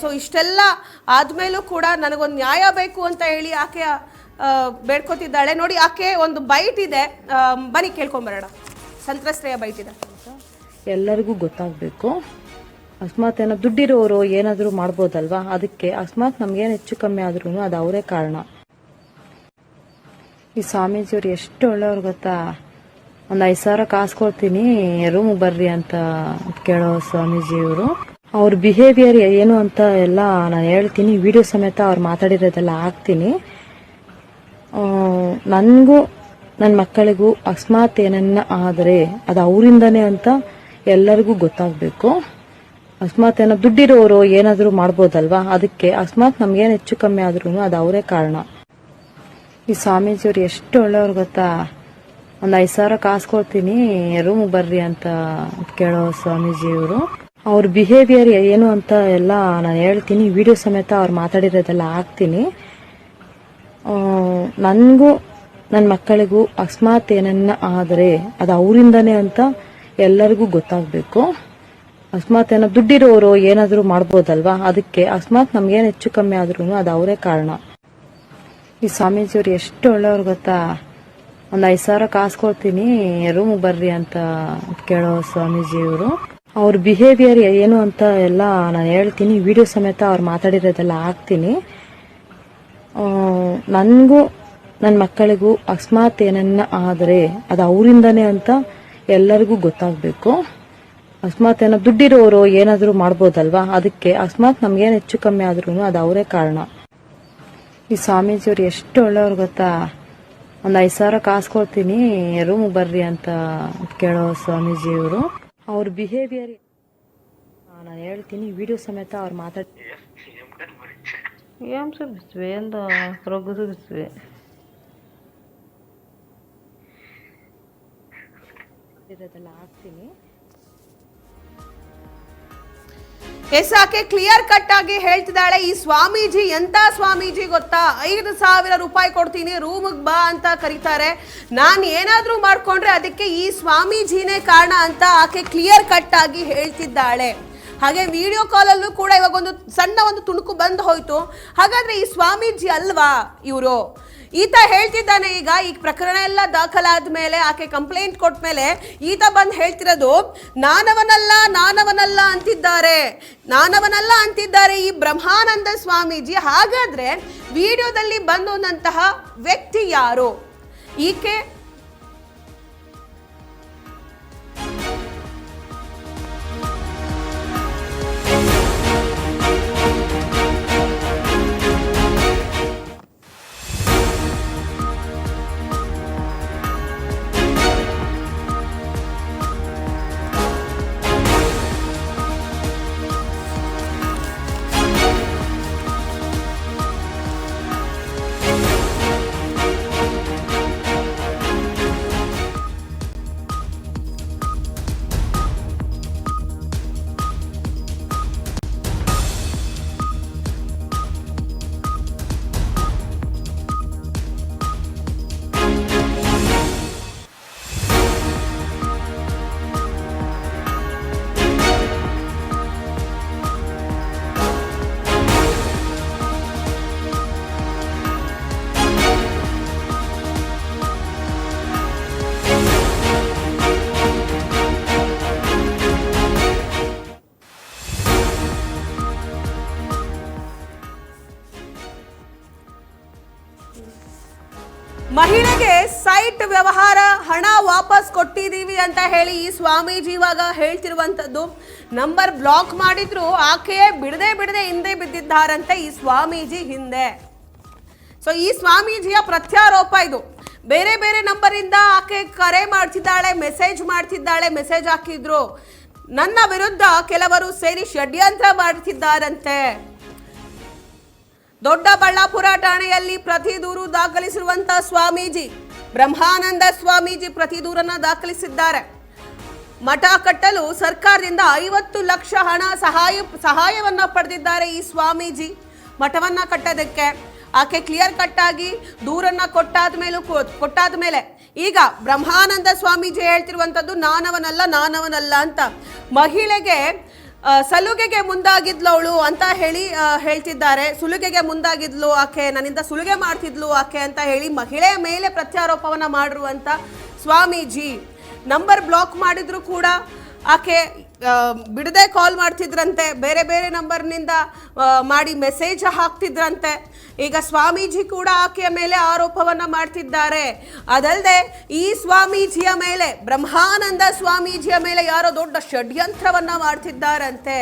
ಸೊ ಇಷ್ಟೆಲ್ಲ ಆದಮೇಲೂ ಕೂಡ ನನಗೊಂದು ನ್ಯಾಯ ಬೇಕು ಅಂತ ಹೇಳಿ ಆಕೆ ಆ, ಬೇಡ್ಕೊತಿದ್ದಾಳೆ. ನೋಡಿ, ಆಕೆ ಒಂದು ಬೈಟ್ ಇದೆ. ಬನ್ನಿ, ಕೇಳ್ಕೊಂಬರೋಣ. ಸಂತ್ರಸ್ತೆಯ ಬೈಟ್ ಇದೆ. ಎಲ್ಲರಿಗೂ ಗೊತ್ತಾಗಬೇಕು. ಅಕಸ್ಮಾತ್ ಏನೋ ದುಡ್ಡಿರೋರು ಏನಾದರೂ ಮಾಡ್ಬೋದಲ್ವಾ? ಅದಕ್ಕೆ ಅಕಸ್ಮಾತ್ ನಮ್ಗೇನು ಹೆಚ್ಚು ಕಮ್ಮಿ ಆದ್ರೂ ಅದು ಅವರೇ ಕಾರಣ. ಈ ಸ್ವಾಮೀಜಿಯವ್ರು ಎಷ್ಟು ಒಳ್ಳೆಯವ್ರು ಗೊತ್ತಾ? ಒಂದು ಐದು ಸಾವಿರ ಕಾಸು ಕೊಡ್ತೀನಿ ಬರ್ರಿ ಅಂತ ಕೇಳೋ ಸ್ವಾಮೀಜಿಯವರು. ಅವ್ರ ಬಿಹೇವಿಯರ್ ಏನು ಅಂತ ಎಲ್ಲ ನಾನು ಹೇಳ್ತೀನಿ. ವಿಡಿಯೋ ಸಮೇತ ಅವ್ರು ಮಾತಾಡಿರೋದೆಲ್ಲ ಹಾಕ್ತೀನಿ. ನನಗೂ ನನ್ನ ಮಕ್ಕಳಿಗೂ ಅಕಸ್ಮಾತ್ ಏನನ್ನ ಆದರೆ ಅದು ಅವರಿಂದನೇ ಅಂತ ಎಲ್ಲರಿಗೂ ಗೊತ್ತಾಗಬೇಕು. ಅಕಸ್ಮಾತ್ ಏನೋ ದುಡ್ಡಿರೋರು ಏನಾದರೂ ಮಾಡ್ಬೋದಲ್ವಾ? ಅದಕ್ಕೆ ಅಕಸ್ಮಾತ್ ನಮ್ಗೇನು ಹೆಚ್ಚು ಕಮ್ಮಿ ಆದ್ರೂ ಅದು ಅವರೇ ಕಾರಣ. ಈ ಸ್ವಾಮೀಜಿಯವ್ರು ಎಷ್ಟು ಒಳ್ಳೆಯವ್ರು ಗೊತ್ತಾ? ಒಂದು ಐದು ಸಾವಿರ ಕಾಸು ಕೊಡ್ತೀನಿ, ರೂಮ್ ಬರ್ರಿ ಅಂತ ಕೇಳೋ ಸ್ವಾಮೀಜಿಯವರು. ಅವ್ರ ಬಿಹೇವಿಯರ್ ಏನು ಅಂತ ಎಲ್ಲ ನಾನು ಹೇಳ್ತೀನಿ ವಿಡಿಯೋ ಸಮೇತ ಅವ್ರು ಮಾತಾಡಿರೋದೆಲ್ಲ ಹಾಕ್ತೀನಿ. ನನಗೂ ನನ್ನ ಮಕ್ಕಳಿಗೂ ಅಕಸ್ಮಾತ್ ಏನನ್ನ ಆದರೆ ಅದು ಅವರಿಂದನೇ ಅಂತ ಎಲ್ಲರಿಗೂ ಗೊತ್ತಾಗಬೇಕು. ಅಕಸ್ಮಾತ್ ಏನೋ ದುಡ್ಡಿರೋರು ಏನಾದರೂ ಮಾಡ್ಬೋದಲ್ವಾ? ಅದಕ್ಕೆ ಅಕಸ್ಮಾತ್ ನಮ್ಗೇನು ಹೆಚ್ಚು ಕಮ್ಮಿ ಆದ್ರೂ ಅದು ಅವರೇ ಕಾರಣ. ಈ ಸ್ವಾಮೀಜಿಯವ್ರು ಎಷ್ಟು ಒಳ್ಳೆಯವ್ರು ಗೊತ್ತಾ? ಒಂದು ಐದು ಸಾವಿರ ಕಾಸು ಕೊಡ್ತೀನಿ ರೂಮ್ ಬರ್ರಿ ಅಂತ ಕೇಳೋ ಸ್ವಾಮೀಜಿಯವರು. ಅವ್ರ ಬಿಹೇವಿಯರ್ ಏನು ಅಂತ ಎಲ್ಲ ನಾನು ಹೇಳ್ತೀನಿ ವಿಡಿಯೋ ಸಮೇತ ಅವ್ರು ಮಾತಾಡಿರೋದೆಲ್ಲ ಹಾಕ್ತೀನಿ. ನನಗೂ ನನ್ನ ಮಕ್ಕಳಿಗೂ ಅಕಸ್ಮಾತ್ ಏನನ್ನ ಆದರೆ ಅದು ಅವರಿಂದನೇ ಅಂತ ಎಲ್ಲರಿಗೂ ಗೊತ್ತಾಗಬೇಕು. ಅಕಸ್ಮಾತ್ ಏನೋ ದುಡ್ಡಿರೋರು ಏನಾದರೂ ಮಾಡ್ಬೋದಲ್ವಾ? ಅದಕ್ಕೆ ಅಕಸ್ಮಾತ್ ನಮ್ಗೇನು ಹೆಚ್ಚು ಕಮ್ಮಿ ಆದ್ರೂ ಅದು ಅವರೇ ಕಾರಣ. ಈ ಸ್ವಾಮೀಜಿಯವ್ರು ಎಷ್ಟು ಒಳ್ಳೆಯವ್ರು ಗೊತ್ತಾ? ಒಂದು ಐದು ಸಾವಿರ ಕಾಸು ಕೊಡ್ತೀನಿ, ರೂಮ್ ಬರ್ರಿ ಅಂತ ಕೇಳೋ ಸ್ವಾಮೀಜಿಯವರು. ಅವ್ರ ಬಿಹೇವಿಯರ್ ನಾನು ಹೇಳ್ತೀನಿ ವಿಡಿಯೋ ಸಮೇತ ಅವ್ರು Yam ಸುರಿಸ್ತೀವಿ bisbe yanda ಸುರಿಸ್ತೀವಿ su ಕ್ಲಿಯರ್ ಕಟ್ ಆಗಿ ಹೇಳ್ತಿದ್ದಾಳೆ ಈ ಸ್ವಾಮೀಜಿ. ಎಂತ ಸ್ವಾಮೀಜಿ ಗೊತ್ತಾ? ಐದು ಸಾವಿರ ರೂಪಾಯಿ ಕೊಡ್ತೀನಿ ರೂಮಿಗೆ ಬಾ ಅಂತ ಕರೀತಾರೆ. ನಾನು ಏನಾದರೂ ಮಾಡ್ಕೊಂಡ್ರೆ ಅದಕ್ಕೆ ಈ ಸ್ವಾಮೀಜಿನೇ ಕಾರಣ ಅಂತ ಆಕೆ ಕ್ಲಿಯರ್ ಕಟ್ ಆಗಿ ಹೇಳ್ತಿದ್ದಾಳೆ. ಹಾಗೆ ವಿಡಿಯೋ ಕಾಲಲ್ಲೂ ಕೂಡ ಇವಾಗ ಒಂದು ಸಣ್ಣ ಒಂದು ತುಣುಕು ಬಂದು ಹೋಯ್ತು. ಹಾಗಾದ್ರೆ ಈ ಸ್ವಾಮೀಜಿ ಅಲ್ವಾ ಇವರು? ಈತ ಹೇಳ್ತಿದ್ದಾನೆ ಈಗ, ಈ ಪ್ರಕರಣ ಎಲ್ಲ ದಾಖಲಾದ ಮೇಲೆ, ಆಕೆ ಕಂಪ್ಲೇಂಟ್ ಕೊಟ್ಟ ಮೇಲೆ ಈತ ಬಂದು ಹೇಳ್ತಿರೋದು, ನಾನವನಲ್ಲ ನಾನವನಲ್ಲ ಅಂತಿದ್ದಾರೆ. ನಾನವನಲ್ಲ ಅಂತಿದ್ದಾರೆ ಈ ಬ್ರಹ್ಮಾನಂದ ಸ್ವಾಮೀಜಿ. ಹಾಗಾದ್ರೆ ವಿಡಿಯೋದಲ್ಲಿ ಬಂದಂತಹ ವ್ಯಕ್ತಿ ಯಾರು? ಈಕೆ ವಾಪಸ್ ಕೊಟ್ಟಿದ್ದೀವಿ ಅಂತ ಹೇಳಿ ಈ ಸ್ವಾಮೀಜಿ ಇವಾಗ ಹೇಳ್ತಿರುವಂಥದ್ದು. ನಂಬರ್ ಬ್ಲಾಕ್ ಮಾಡಿದ್ರು ಆಕೆಯೇ ಬಿಡದೆ ಬಿಡದೆ ಹಿಂದೆ ಬಿದ್ದಿದ್ದಾರಂತೆ ಈ ಸ್ವಾಮೀಜಿ ಹಿಂದೆ. ಸೊ ಈ ಸ್ವಾಮೀಜಿಯ ಪ್ರತ್ಯಾರೋಪ ಇದು. ಬೇರೆ ಬೇರೆ ನಂಬರಿಂದ ಆಕೆ ಕರೆ ಮಾಡ್ತಿದ್ದಾಳೆ, ಮೆಸೇಜ್ ಮಾಡ್ತಿದ್ದಾಳೆ, ಮೆಸೇಜ್ ಹಾಕಿದ್ರು. ನನ್ನ ವಿರುದ್ಧ ಕೆಲವರು ಸೇರಿ ಷಡ್ಯಂತ್ರ ಮಾಡ್ತಿದ್ದಾರಂತೆ. ದೊಡ್ಡಬಳ್ಳಾಪುರ ಠಾಣೆಯಲ್ಲಿ ಪ್ರತಿ ದೂರು ದಾಖಲಿಸಿರುವಂತಹ ಸ್ವಾಮೀಜಿ ಬ್ರಹ್ಮಾನಂದ ಸ್ವಾಮೀಜಿ ಪ್ರತಿ ದೂರನ್ನ ದಾಖಲಿಸಿದ್ದಾರೆ. ಮಠ ಕಟ್ಟಲು ಸರ್ಕಾರದಿಂದ ಐವತ್ತು ಲಕ್ಷ ಹಣ ಸಹಾಯ, ಸಹಾಯವನ್ನ ಪಡೆದಿದ್ದಾರೆ ಈ ಸ್ವಾಮೀಜಿ. ಮಠವನ್ನ ಕಟ್ಟೋದಕ್ಕೆ ಆಕೆ ಕ್ಲಿಯರ್ ಕಟ್ ಆಗಿ ದೂರನ್ನ ಕೊಟ್ಟಾದ ಮೇಲೂ ಕೊಟ್ಟಾದ ಮೇಲೆ ಈಗ ಬ್ರಹ್ಮಾನಂದ ಸ್ವಾಮೀಜಿ ಹೇಳ್ತಿರುವಂಥದ್ದು ನಾನವನಲ್ಲ ನಾನವನಲ್ಲ ಅಂತ ಮಹಿಳೆಗೆ ಸಲುಗೆಗೆ ಮುಂದಾಗಿದ್ಲು ಅವಳು ಅಂತ ಹೇಳಿ ಹೇಳ್ತಿದ್ದಾರೆ. ಸುಲುಗೆಗೆ ಮುಂದಾಗಿದ್ಲು ಆಕೆ, ನನ್ನಿಂದ ಸುಲುಗೆ ಮಾಡ್ತಿದ್ಲು ಆಕೆ ಅಂತ ಹೇಳಿ ಮಹಿಳೆಯ ಮೇಲೆ ಪ್ರತ್ಯಾರೋಪವನ್ನ ಮಾಡಿರುವಂಥ ಸ್ವಾಮೀಜಿ. ನಂಬರ್ ಬ್ಲಾಕ್ ಮಾಡಿದ್ರು ಕೂಡ ಆಕೆ ಬಿಡದೆ ಕಾಲ್ ಮಾಡ್ತಿದ್ರಂತೆ, ಬೇರೆ ಬೇರೆ ನಂಬರ್ನಿಂದ ಮಾಡಿ ಮೆಸೇಜ್ ಹಾಕ್ತಿದ್ರಂತೆ. ಈಗ ಸ್ವಾಮೀಜಿ ಕೂಡ ಆಕೆಯ ಮೇಲೆ ಆರೋಪವನ್ನು ಮಾಡ್ತಿದ್ದಾರೆ. ಅದಲ್ಲದೆ ಈ ಸ್ವಾಮೀಜಿಯ ಮೇಲೆ, ಬ್ರಹ್ಮಾನಂದ ಸ್ವಾಮೀಜಿಯ ಮೇಲೆ ಯಾರೋ ದೊಡ್ಡ ಷಡ್ಯಂತ್ರವನ್ನು ಮಾಡ್ತಿದ್ದಾರಂತೆ.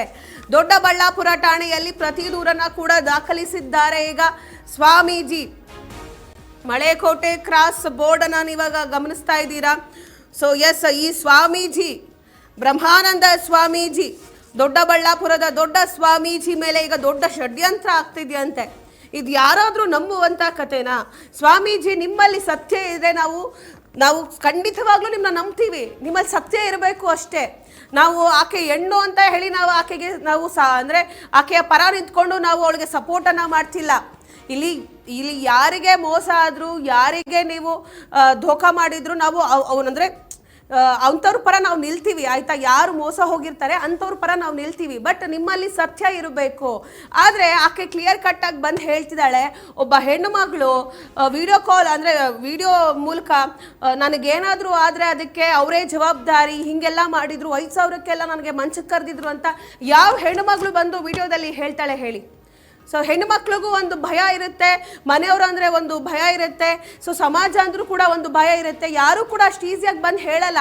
ದೊಡ್ಡಬಳ್ಳಾಪುರ ಠಾಣೆಯಲ್ಲಿ ಪ್ರತಿ ದೂರನ್ನು ಕೂಡ ದಾಖಲಿಸಿದ್ದಾರೆ. ಈಗ ಸ್ವಾಮೀಜಿ, ಮಳೆಕೋಟೆ ಕ್ರಾಸ್ ಬೋರ್ಡನ್ನು ನೀವಾಗ ಗಮನಿಸ್ತಾ ಇದ್ದೀರಾ? ಸೊ ಎಸ್ ಈ ಸ್ವಾಮೀಜಿ ಬ್ರಹ್ಮಾನಂದ ಸ್ವಾಮೀಜಿ, ದೊಡ್ಡಬಳ್ಳಾಪುರದ ದೊಡ್ಡ ಸ್ವಾಮೀಜಿ ಮೇಲೆ ಈಗ ದೊಡ್ಡ ಷಡ್ಯಂತ್ರ ಆಗ್ತಿದೆಯಂತೆ. ಇದು ಯಾರಾದರೂ ನಂಬುವಂಥ ಕಥೆನಾ? ಸ್ವಾಮೀಜಿ, ನಿಮ್ಮಲ್ಲಿ ಸತ್ಯ ಇದೆ, ನಾವು ನಾವು ಖಂಡಿತವಾಗ್ಲೂ ನಿಮ್ಮನ್ನ ನಂಬ್ತೀವಿ. ನಿಮ್ಮಲ್ಲಿ ಸತ್ಯ ಇರಬೇಕು ಅಷ್ಟೇ. ನಾವು ಆಕೆ ಹೆಣ್ಣು ಅಂತ ಹೇಳಿ ನಾವು ಆಕೆಗೆ, ನಾವು ಸಾ, ಅಂದರೆ ಆಕೆಯ ಪರ ನಿಂತ್ಕೊಂಡು ನಾವು ಅವಳಿಗೆ ಸಪೋರ್ಟನ್ನು ಮಾಡ್ತಿಲ್ಲ. ಇಲ್ಲಿ ಇಲ್ಲಿ ಯಾರಿಗೆ ಮೋಸ ಆದರೂ, ಯಾರಿಗೆ ನೀವು ಧೋಖಾ ಮಾಡಿದ್ರು ನಾವು ಅವನಂದರೆ ಅಂಥವ್ರ ಪರ ನಾವು ನಿಲ್ತೀವಿ, ಆಯಿತಾ? ಯಾರು ಮೋಸ ಹೋಗಿರ್ತಾರೆ ಅಂಥವ್ರ ಪರ ನಾವು ನಿಲ್ತೀವಿ. ಬಟ್ ನಿಮ್ಮಲ್ಲಿ ಸತ್ಯ ಇರಬೇಕು. ಆದರೆ ಆಕೆ ಕ್ಲಿಯರ್ ಕಟ್ಟಾಗಿ ಬಂದು ಹೇಳ್ತಿದ್ದಾಳೆ, ಒಬ್ಬ ಹೆಣ್ಣು ಮಗಳು ವಿಡಿಯೋ ಕಾಲ್ ಅಂದರೆ ವಿಡಿಯೋ ಮೂಲಕ ನನಗೇನಾದರೂ ಆದರೆ ಅದಕ್ಕೆ ಅವರೇ ಜವಾಬ್ದಾರಿ, ಹೀಗೆಲ್ಲ ಮಾಡಿದ್ರು, ಐದು ಸಾವಿರಕ್ಕೆಲ್ಲ ನನಗೆ ಮಂಚಕ್ಕೆ ಕರೆದಿದ್ರು ಅಂತ ಯಾವ ಹೆಣ್ಣು ಮಗಳು ಬಂದು ವಿಡಿಯೋದಲ್ಲಿ ಹೇಳ್ತಾಳೆ ಹೇಳಿ? ಸೊ ಹೆಣ್ಮಕ್ಳಿಗೂ ಒಂದು ಭಯ ಇರುತ್ತೆ, ಮನೆಯವರು ಅಂದರೆ ಒಂದು ಭಯ ಇರುತ್ತೆ ಸೊ ಸಮಾಜ ಅಂದರೂ ಕೂಡ ಒಂದು ಭಯ ಇರುತ್ತೆ. ಯಾರೂ ಕೂಡ ಅಷ್ಟು ಈಸಿಯಾಗಿ ಬಂದು ಹೇಳಲ್ಲ.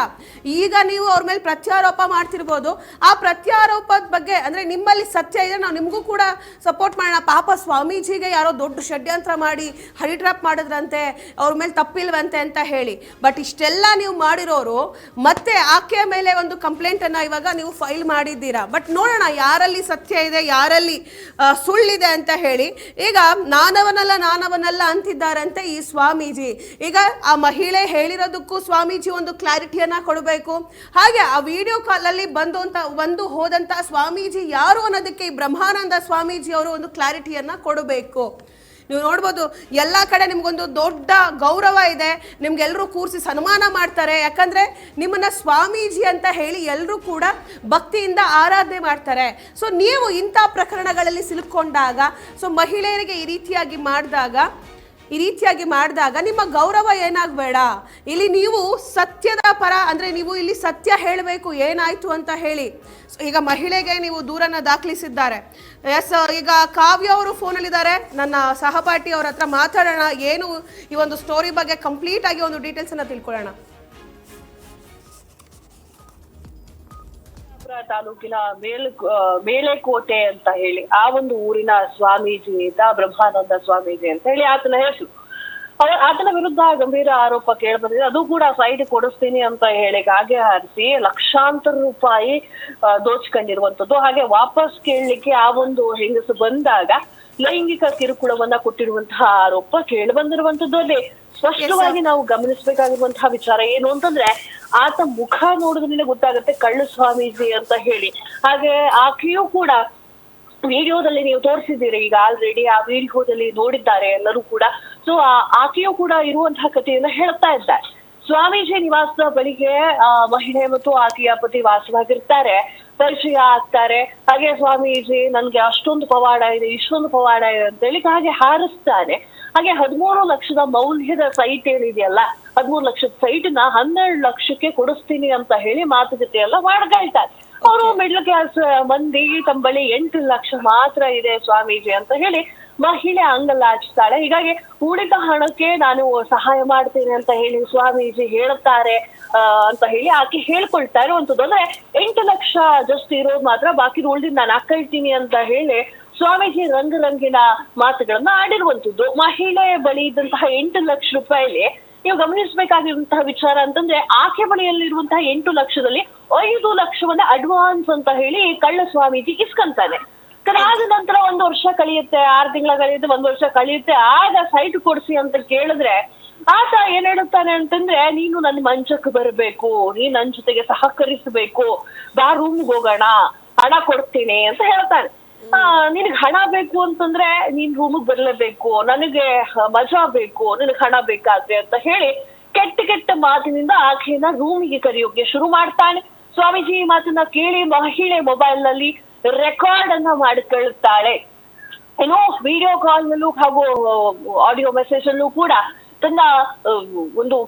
ಈಗ ನೀವು ಅವ್ರ ಮೇಲೆ ಪ್ರತ್ಯಾರೋಪ ಮಾಡ್ತಿರ್ಬೋದು. ಆ ಪ್ರತ್ಯಾರೋಪದ ಬಗ್ಗೆ ಅಂದರೆ ನಿಮ್ಮಲ್ಲಿ ಸತ್ಯ ಇದೆ, ನಾವು ನಿಮಗೂ ಕೂಡ ಸಪೋರ್ಟ್ ಮಾಡೋಣ. ಪಾಪ ಸ್ವಾಮೀಜಿಗೆ ಯಾರೋ ದೊಡ್ಡ ಷಡ್ಯಂತ್ರ ಮಾಡಿ ಹರಿ ಟ್ರಾಪ್ ಮಾಡಿದ್ರಂತೆ, ಅವ್ರ ಮೇಲೆ ತಪ್ಪಿಲ್ವಂತೆ ಅಂತ ಹೇಳಿ. ಬಟ್ ಇಷ್ಟೆಲ್ಲ ನೀವು ಮಾಡಿರೋರು, ಮತ್ತೆ ಆಕೆಯ ಮೇಲೆ ಒಂದು ಕಂಪ್ಲೇಂಟನ್ನು ಇವಾಗ ನೀವು ಫೈಲ್ ಮಾಡಿದ್ದೀರಾ. ಬಟ್ ನೋಡೋಣ, ಯಾರಲ್ಲಿ ಸತ್ಯ ಇದೆ, ಯಾರಲ್ಲಿ ಸುಳ್ಳಿದೆ ಅಂತ ಹೇಳಿ, ಈಗ ನಾನವನಲ್ಲ ನಾನವನಲ್ಲ ಅಂತಿದ್ದಾರಂತೆ ಈ ಸ್ವಾಮೀಜಿ. ಈಗ ಆ ಮಹಿಳೆ ಹೇಳಿರೋದಕ್ಕೂ ಸ್ವಾಮೀಜಿ ಒಂದು ಕ್ಲಾರಿಟಿಯನ್ನ ಕೊಡಬೇಕು. ಹಾಗೆ ಆ ವಿಡಿಯೋ ಕಾಲಲ್ಲಿ ಬಂದು ಅಂತ ಬಂದು ಹೋದಂತ ಸ್ವಾಮೀಜಿ ಯಾರು ಅನ್ನೋದಕ್ಕೆ ಈ ಬ್ರಹ್ಮಾನಂದ ಸ್ವಾಮೀಜಿ ಅವರು ಒಂದು ಕ್ಲಾರಿಟಿಯನ್ನ ಕೊಡಬೇಕು. ನೀವು ನೋಡ್ಬೋದು, ಎಲ್ಲ ಕಡೆ ನಿಮಗೊಂದು ದೊಡ್ಡ ಗೌರವ ಇದೆ. ನಿಮ್ಗೆಲ್ಲರೂ ಕೂರಿಸಿ ಸನ್ಮಾನ ಮಾಡ್ತಾರೆ. ಯಾಕಂದ್ರೆ ನಿಮ್ಮನ್ನ ಸ್ವಾಮೀಜಿ ಅಂತ ಹೇಳಿ ಎಲ್ಲರೂ ಕೂಡ ಭಕ್ತಿಯಿಂದ ಆರಾಧನೆ ಮಾಡ್ತಾರೆ. ಸೊ ನೀವು ಇಂಥ ಪ್ರಕರಣಗಳಲ್ಲಿ ಸಿಲುಕೊಂಡಾಗ ಸೊ ಮಹಿಳೆಯರಿಗೆ ಈ ರೀತಿಯಾಗಿ ಮಾಡಿದಾಗ ಈ ರೀತಿಯಾಗಿ ಮಾಡಿದಾಗ ನಿಮ್ಮ ಗೌರವ ಏನಾಗಬೇಡ? ಇಲ್ಲಿ ನೀವು ಸತ್ಯದ ಪರ, ಅಂದರೆ ನೀವು ಇಲ್ಲಿ ಸತ್ಯ ಹೇಳಬೇಕು, ಏನಾಯಿತು ಅಂತ ಹೇಳಿ. ಈಗ ಮಹಿಳೆಗೆ ನೀವು ದೂರನ್ನು ದಾಖಲಿಸಿದ್ದಾರೆ. ಎಸ್ ಈಗ ಕಾವ್ಯ ಅವರು ಫೋನಲ್ಲಿದ್ದಾರೆ. ನನ್ನ ಸಹಪಾಠಿ ಅವ್ರ ಹತ್ರ ಮಾತಾಡೋಣ. ಏನು ಈ ಒಂದು ಸ್ಟೋರಿ ಬಗ್ಗೆ ಕಂಪ್ಲೀಟ್ ಆಗಿ ಒಂದು ಡೀಟೇಲ್ಸನ್ನು ತಿಳ್ಕೊಳ್ಳೋಣ. ತಾಲೂಕಿನ ಮೇಲ್ ಮೇಲೆಕೋಟೆ ಅಂತ ಹೇಳಿ, ಆ ಒಂದು ಊರಿನ ಸ್ವಾಮೀಜಿ ಅಂತ ಬ್ರಹ್ಮಾನಂದ ಸ್ವಾಮೀಜಿ ಅಂತ ಹೇಳಿ ಆತನ ಹೆಸರು. ಆತನ ವಿರುದ್ಧ ಗಂಭೀರ ಆರೋಪ ಕೇಳಿ ಬಂದಿದೆ. ಅದು ಕೂಡ ಸೈಡ್ ಕೊಡಿಸ್ತೀನಿ ಅಂತ ಹೇಳಿ ಗಾಗೆ ಹಾರಿಸಿ ಲಕ್ಷಾಂತರ ರೂಪಾಯಿ ದೋಚ್ಕೊಂಡಿರುವಂತದ್ದು ಹಾಗೆ ವಾಪಸ್ ಕೇಳಲಿಕ್ಕೆ ಆ ಒಂದು ಹೆಂಗಸು ಬಂದಾಗ ಲೈಂಗಿಕ ಕಿರುಕುಳವನ್ನ ಕೊಟ್ಟಿರುವಂತಹ ಆರೋಪ ಕೇಳಿ ಬಂದಿರುವಂತದ್ದು ಅಲ್ಲಿ. ಸ್ಪಷ್ಟವಾಗಿ ನಾವು ಗಮನಿಸಬೇಕಾಗಿರುವಂತಹ ವಿಚಾರ ಏನು ಅಂತಂದ್ರೆ ಆತ ಮುಖ ನೋಡಿದ್ರೆ ಗೊತ್ತಾಗುತ್ತೆ ಕಳ್ಳು ಸ್ವಾಮೀಜಿ ಅಂತ ಹೇಳಿ. ಹಾಗೆ ಆಕೆಯೂ ಕೂಡ ವಿಡಿಯೋದಲ್ಲಿ ನೀವು ತೋರಿಸಿದ್ದೀರಿ ಈಗ ಆಲ್ರೆಡಿ ಆ ವಿಡಿಯೋದಲ್ಲಿ ನೋಡಿದ್ದಾರೆ ಎಲ್ಲರೂ ಕೂಡ. ಸೊ ಆಕೆಯೂ ಕೂಡ ಇರುವಂತಹ ಕಥೆಯನ್ನ ಹೇಳ್ತಾ ಇದ್ದಾರೆ ಸ್ವಾಮೀಜಿ ನಿವಾಸದ ಬಳಿಗೆ ಆ ಮಹಿಳೆ ಮತ್ತು ಆಕೆಯ ಪತಿ ವಾಸವಾಗಿರ್ತಾರೆ. ಪರಿಚಯ ಆಗ್ತಾರೆ. ಹಾಗೆ ಸ್ವಾಮೀಜಿ ನನ್ಗೆ ಅಷ್ಟೊಂದು ಪವಾಡ ಇದೆ ಇಷ್ಟೊಂದು ಪವಾಡ ಇದೆ ಅಂತ ಹೇಳಿ ಹಾಗೆ ಹಾರಿಸ್ತಾರೆ. ಹಾಗೆ ಹದಿಮೂರು ಲಕ್ಷದ ಮೌಲ್ಯದ ಸೈಟ್ ಏನಿದೆಯಲ್ಲ ಹದಿಮೂರು ಲಕ್ಷದ ಸೈಟ್ನ ಹನ್ನೆರಡು ಲಕ್ಷಕ್ಕೆ ಕೊಡಿಸ್ತೀನಿ ಅಂತ ಹೇಳಿ ಮಾತುಕತೆ ಎಲ್ಲ ಮಾಡ್ಕೊಳ್ತಾರೆ ಅವರು ಮಿಡ್ಲ್ ಕ್ಲಾಸ್ ಮಂದಿ ತಮ್ಮ ಬಳಿ ಎಂಟು ಲಕ್ಷ ಮಾತ್ರ ಇದೆ ಸ್ವಾಮೀಜಿ ಅಂತ ಹೇಳಿ ಮಹಿಳೆ ಅಂಗಲಾಚಿಸ್ತಾಳೆ ಹೀಗಾಗಿ ಉಳಿದ ಹಣಕ್ಕೆ ನಾನು ಸಹಾಯ ಮಾಡ್ತೇನೆ ಅಂತ ಹೇಳಿ ಸ್ವಾಮೀಜಿ ಹೇಳುತ್ತಾರೆ ಅಂತ ಹೇಳಿ ಆಕೆ ಹೇಳ್ಕೊಳ್ತಾ ಇರುವಂತದ್ದು. ಅಂದ್ರೆ ಎಂಟು ಲಕ್ಷ ಜಸ್ಟ್ ಇರೋದು ಮಾತ್ರ ಬಾಕಿ ಉಳಿದಿದ್ದು ನಾನು ಹಾಕೊಳ್ತೀನಿ ಅಂತ ಹೇಳಿ ಸ್ವಾಮೀಜಿ ರಂಗ ರಂಗಿನ ಮಾತುಗಳನ್ನ ಆಡಿರುವಂತದ್ದು. ಮಹಿಳೆ ಬಳಿ ಇದ್ದಂತಹ ಎಂಟು ಲಕ್ಷ ರೂಪಾಯಿಲಿ ನೀವು ಗಮನಿಸಬೇಕಾಗಿರುವಂತಹ ವಿಚಾರ ಅಂತಂದ್ರೆ ಆಕೆ ಬಳಿಯಲ್ಲಿರುವಂತಹ ಎಂಟು ಲಕ್ಷದಲ್ಲಿ ಐದು ಲಕ್ಷವನ್ನ ಅಡ್ವಾನ್ಸ್ ಅಂತ ಹೇಳಿ ಕಳ್ಳ ಸ್ವಾಮೀಜಿ ಇಸ್ಕೊಂತಾನೆ ಅದಾದ ನಂತರ ಒಂದು ವರ್ಷ ಕಳಿಯುತ್ತೆ, ಆರು ತಿಂಗಳ ಕಳೆಯುತ್ತೆ, ಒಂದು ವರ್ಷ ಕಳಿಯುತ್ತೆ, ಆಗ ಸೈಟ್ ಕೊಡ್ಸಿ ಅಂತ ಕೇಳಿದ್ರೆ ಆತ ಏನ್ ಹೇಳುತ್ತಾನೆ ಅಂತಂದ್ರೆ, ನೀನು ನನ್ನ ಮಂಚಕ್ಕೆ ಬರಬೇಕು, ನೀನ್ ನನ್ ಜೊತೆಗೆ ಸಹಕರಿಸಬೇಕು, ಬಾ ರೂಮ್ಗೆ ಹೋಗೋಣ, ಹಣ ಕೊಡ್ತೀನಿ ಅಂತ ಹೇಳ್ತಾನೆ. ನಿನಗ್ ಹಣ ಬೇಕು ಅಂತಂದ್ರೆ ನೀನ್ ರೂಮಿಗೆ ಬರ್ಲೇಬೇಕು, ನನಗೆ ಮಜಾ ಬೇಕು, ನಿನಗ್ ಹಣ ಬೇಕಾದ್ರೆ ಅಂತ ಹೇಳಿ ಕೆಟ್ಟ ಕೆಟ್ಟ ಮಾತಿನಿಂದ ಆಕೆಯನ್ನ ರೂಮಿಗೆ ಕರೆಯೋಕೆ ಶುರು ಮಾಡ್ತಾನೆ ಸ್ವಾಮೀಜಿ ಈ ಮಾತನ್ನ ಕೇಳಿ ಮಹಿಳೆ ಮೊಬೈಲ್ನಲ್ಲಿ ರೆಕಾರ್ಡ್ ಅನ್ನ ಮಾಡಿಕೊಳ್ಳುತ್ತಾಳೆ ಏನೋ ವಿಡಿಯೋ ಕಾಲ್ ನಲ್ಲೂ ಹಾಗೂ ಆಡಿಯೋ ಮೆಸೇಜ್ ಅಲ್ಲೂ ಕೂಡ ತನ್ನ ಒಂದು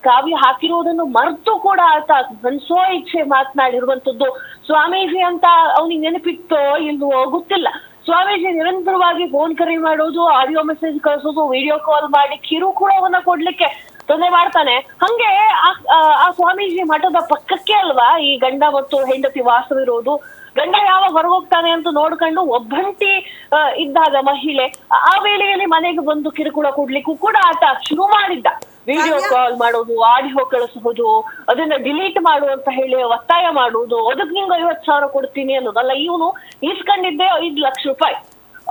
ಕಾವ್ಯ ಹಾಕಿರೋದನ್ನು ಮರೆತು ಕೂಡ ಆತ ಮನ್ಸೋ ಇಚ್ಛೆ ಮಾತನಾಡಿರುವಂತದ್ದು ಸ್ವಾಮೀಜಿ ಅಂತ ಅವನಿಗೆ ನೆನಪಿತ್ತೋ ಇಲ್ವೋ ಗೊತ್ತಿಲ್ಲ. ಸ್ವಾಮೀಜಿ ನಿರಂತರವಾಗಿ ಫೋನ್ ಕರೆ ಮಾಡೋದು ಆಡಿಯೋ ಮೆಸೇಜ್ ಕಳಿಸೋದು ವಿಡಿಯೋ ಕಾಲ್ ಮಾಡಿ ಕಿರುಕುಳವನ್ನ ಕೊಡ್ಲಿಕ್ಕೆ ತೊಂದರೆ ಮಾಡ್ತಾನೆ. ಹಂಗೆ ಆ- ಸ್ವಾಮೀಜಿ ಮಠದ ಪಕ್ಕಕ್ಕೆ ಅಲ್ವಾ ಈ ಗಂಡ ಮತ್ತು ಹೆಂಡತಿ ವಾಸವಿರೋದು ಗಂಡ ಯಾವಾಗ ಹೊರಗೋಗ್ತಾನೆ ಅಂತ ನೋಡ್ಕೊಂಡು ಒಬ್ಬಂಟಿ ಇದ್ದಾಗ ಮಹಿಳೆ ಆ ವೇಳೆಯಲ್ಲಿ ಮನೆಗೆ ಬಂದು ಕಿರುಕುಳ ಕೊಡ್ಲಿಕ್ಕೂ ಕೂಡ ಆತ ಶುರು ಮಾಡಿದ್ದ. ವಿಡಿಯೋ ಕಾಲ್ ಮಾಡೋದು ಆಡಿಯೋ ಕಳಿಸಬಹುದು ಅದನ್ನ ಡಿಲೀಟ್ ಮಾಡು ಅಂತ ಹೇಳಿ ಒತ್ತಾಯ ಮಾಡುವುದು. ಅದಕ್ಕೆ ನಿಂಗೆ ಐವತ್ ಸಾವಿರ ಕೊಡ್ತೀನಿ ಅನ್ನೋದಲ್ಲ ಇವನು ಇಸ್ಕೊಂಡಿದ್ದೆ ಐದು ಲಕ್ಷ ರೂಪಾಯಿ.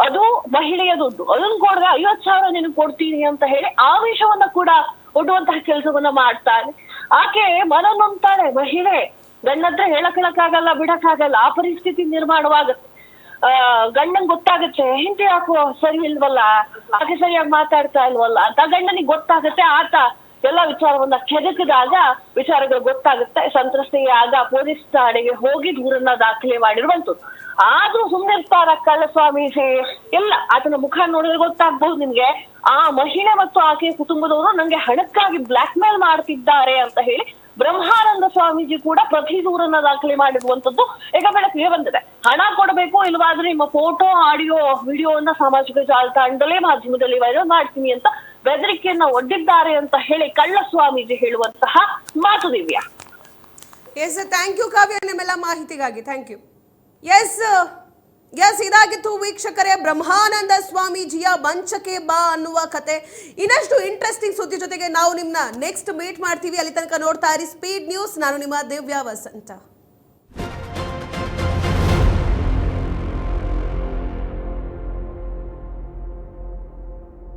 ಅದು ಮಹಿಳೆಯ ದುಡ್ಡು. ಅದನ್ನ ಐವತ್ ಸಾವಿರ ನಿನಗೆ ಕೊಡ್ತೀನಿ ಅಂತ ಹೇಳಿ ಆವೇಶವನ್ನ ಕೂಡ ಒಡ್ಡುವಂತಹ ಕೆಲಸವನ್ನ ಮಾಡ್ತಾನೆ. ಆಕೆ ಮನ ನೊಂತಾಳೆ ಮಹಿಳೆ ಗಂಡತ್ರ ಹೇಳಕ್ಕಾಗಲ್ಲ, ಬಿಡಕ್ಕಾಗಲ್ಲ, ಆ ಪರಿಸ್ಥಿತಿ ನಿರ್ಮಾಣವಾಗುತ್ತೆ. ಆ ಗಂಡನ್ ಗೊತ್ತಾಗುತ್ತೆ ಹಿಂದೆ ಯಾಕೋ ಸರಿ ಇಲ್ವಲ್ಲ? ಆಕೆ ಸರಿಯಾಗಿ ಮಾತಾಡ್ತಾ ಇಲ್ವಲ್ಲ? ಅಂತ ಗಂಡನಿಗೆ ಗೊತ್ತಾಗುತ್ತೆ, ಆತ ಎಲ್ಲ ವಿಚಾರವನ್ನ ಕೆದಕಿದಾಗ ವಿಚಾರಗಳು ಗೊತ್ತಾಗುತ್ತೆ. ಸಂತ್ರಸ್ತೆಗೆ ಆಗ ಪೊಲೀಸ್ ಠಾಣೆಗೆ ಹೋಗಿ ದೂರನ್ನ ದಾಖಲೆ ಮಾಡಿರುವಂತದ್ದು. ಆದ್ರೂ ಸುಮ್ನೆ ಇರ್ತಾರ ಕಳ್ಳ ಸ್ವಾಮೀಜಿ ಎಲ್ಲ ಆತನ ಮುಖ ನೋಡಿದ್ರೆ ಗೊತ್ತಾಗ್ಬಹುದು ನಿಮ್ಗೆ. ಆ ಮಹಿಳೆ ಮತ್ತು ಆಕೆಯ ಕುಟುಂಬದವರು ನಂಗೆ ಹಣಕ್ಕಾಗಿ ಬ್ಲಾಕ್ ಮೇಲ್ ಮಾಡ್ತಿದ್ದಾರೆ ಅಂತ ಹೇಳಿ ಬ್ರಹ್ಮಾನಂದ ಸ್ವಾಮೀಜಿ ಕೂಡ ಪ್ರತಿ ದೂರನ್ನ ದಾಖಲೆ ಮಾಡಿರುವಂತದ್ದು ಈಗ ಬೆಳಕಿಗೆ ಬಂದಿದೆ. ಹಣ ಕೊಡಬೇಕು, ಇಲ್ವಾದ್ರೆ ನಿಮ್ಮ ಫೋಟೋ, ಆಡಿಯೋ, ವಿಡಿಯೋವನ್ನ ಸಾಮಾಜಿಕ ಜಾಲತಾಣದಲ್ಲೇ ಮಾಧ್ಯಮದಲ್ಲಿ ವೈರಲ್ ಮಾಡ್ತೀನಿ ಅಂತ ಬೆದರಿಕೆಯನ್ನ ಒಡ್ಡಿದ್ದಾರೆ ಅಂತ ಹೇಳಿ ಕಳ್ಳ ಸ್ವಾಮೀಜಿ ಹೇಳುವಂತಹ ಮಾತು Divya. Yes thank you Kavya ನಿಮ್ಮೆಲ್ಲ ಮಾಹಿತಿಗಾಗಿ. ಥ್ಯಾಂಕ್ ಯು ಎಸ್ ಎಸ್ ಇದಾಗಿತ್ತು ವೀಕ್ಷಕರೇ. ಬ್ರಹ್ಮಾನಂದ ಸ್ವಾಮೀಜಿಯ ಬಂಚಕೆ ಬಾ ಅನ್ನುವ ಕತೆ. ಇನ್ನಷ್ಟು ಇಂಟ್ರೆಸ್ಟಿಂಗ್ ಸುದ್ದಿ ಜೊತೆಗೆ ನಾವು ನಿಮ್ಮನ್ನ ನೆಕ್ಸ್ಟ್ ಮೀಟ್ ಮಾಡ್ತೀವಿ. ಅಲ್ಲಿ ತನಕ ನೋಡ್ತಾ ಇರಿ. ಸ್ಪೀಡ್ ನ್ಯೂಸ್ ನಾನು ನಿಮ್ಮ ದಿವ್ಯಾ ವಸಂತ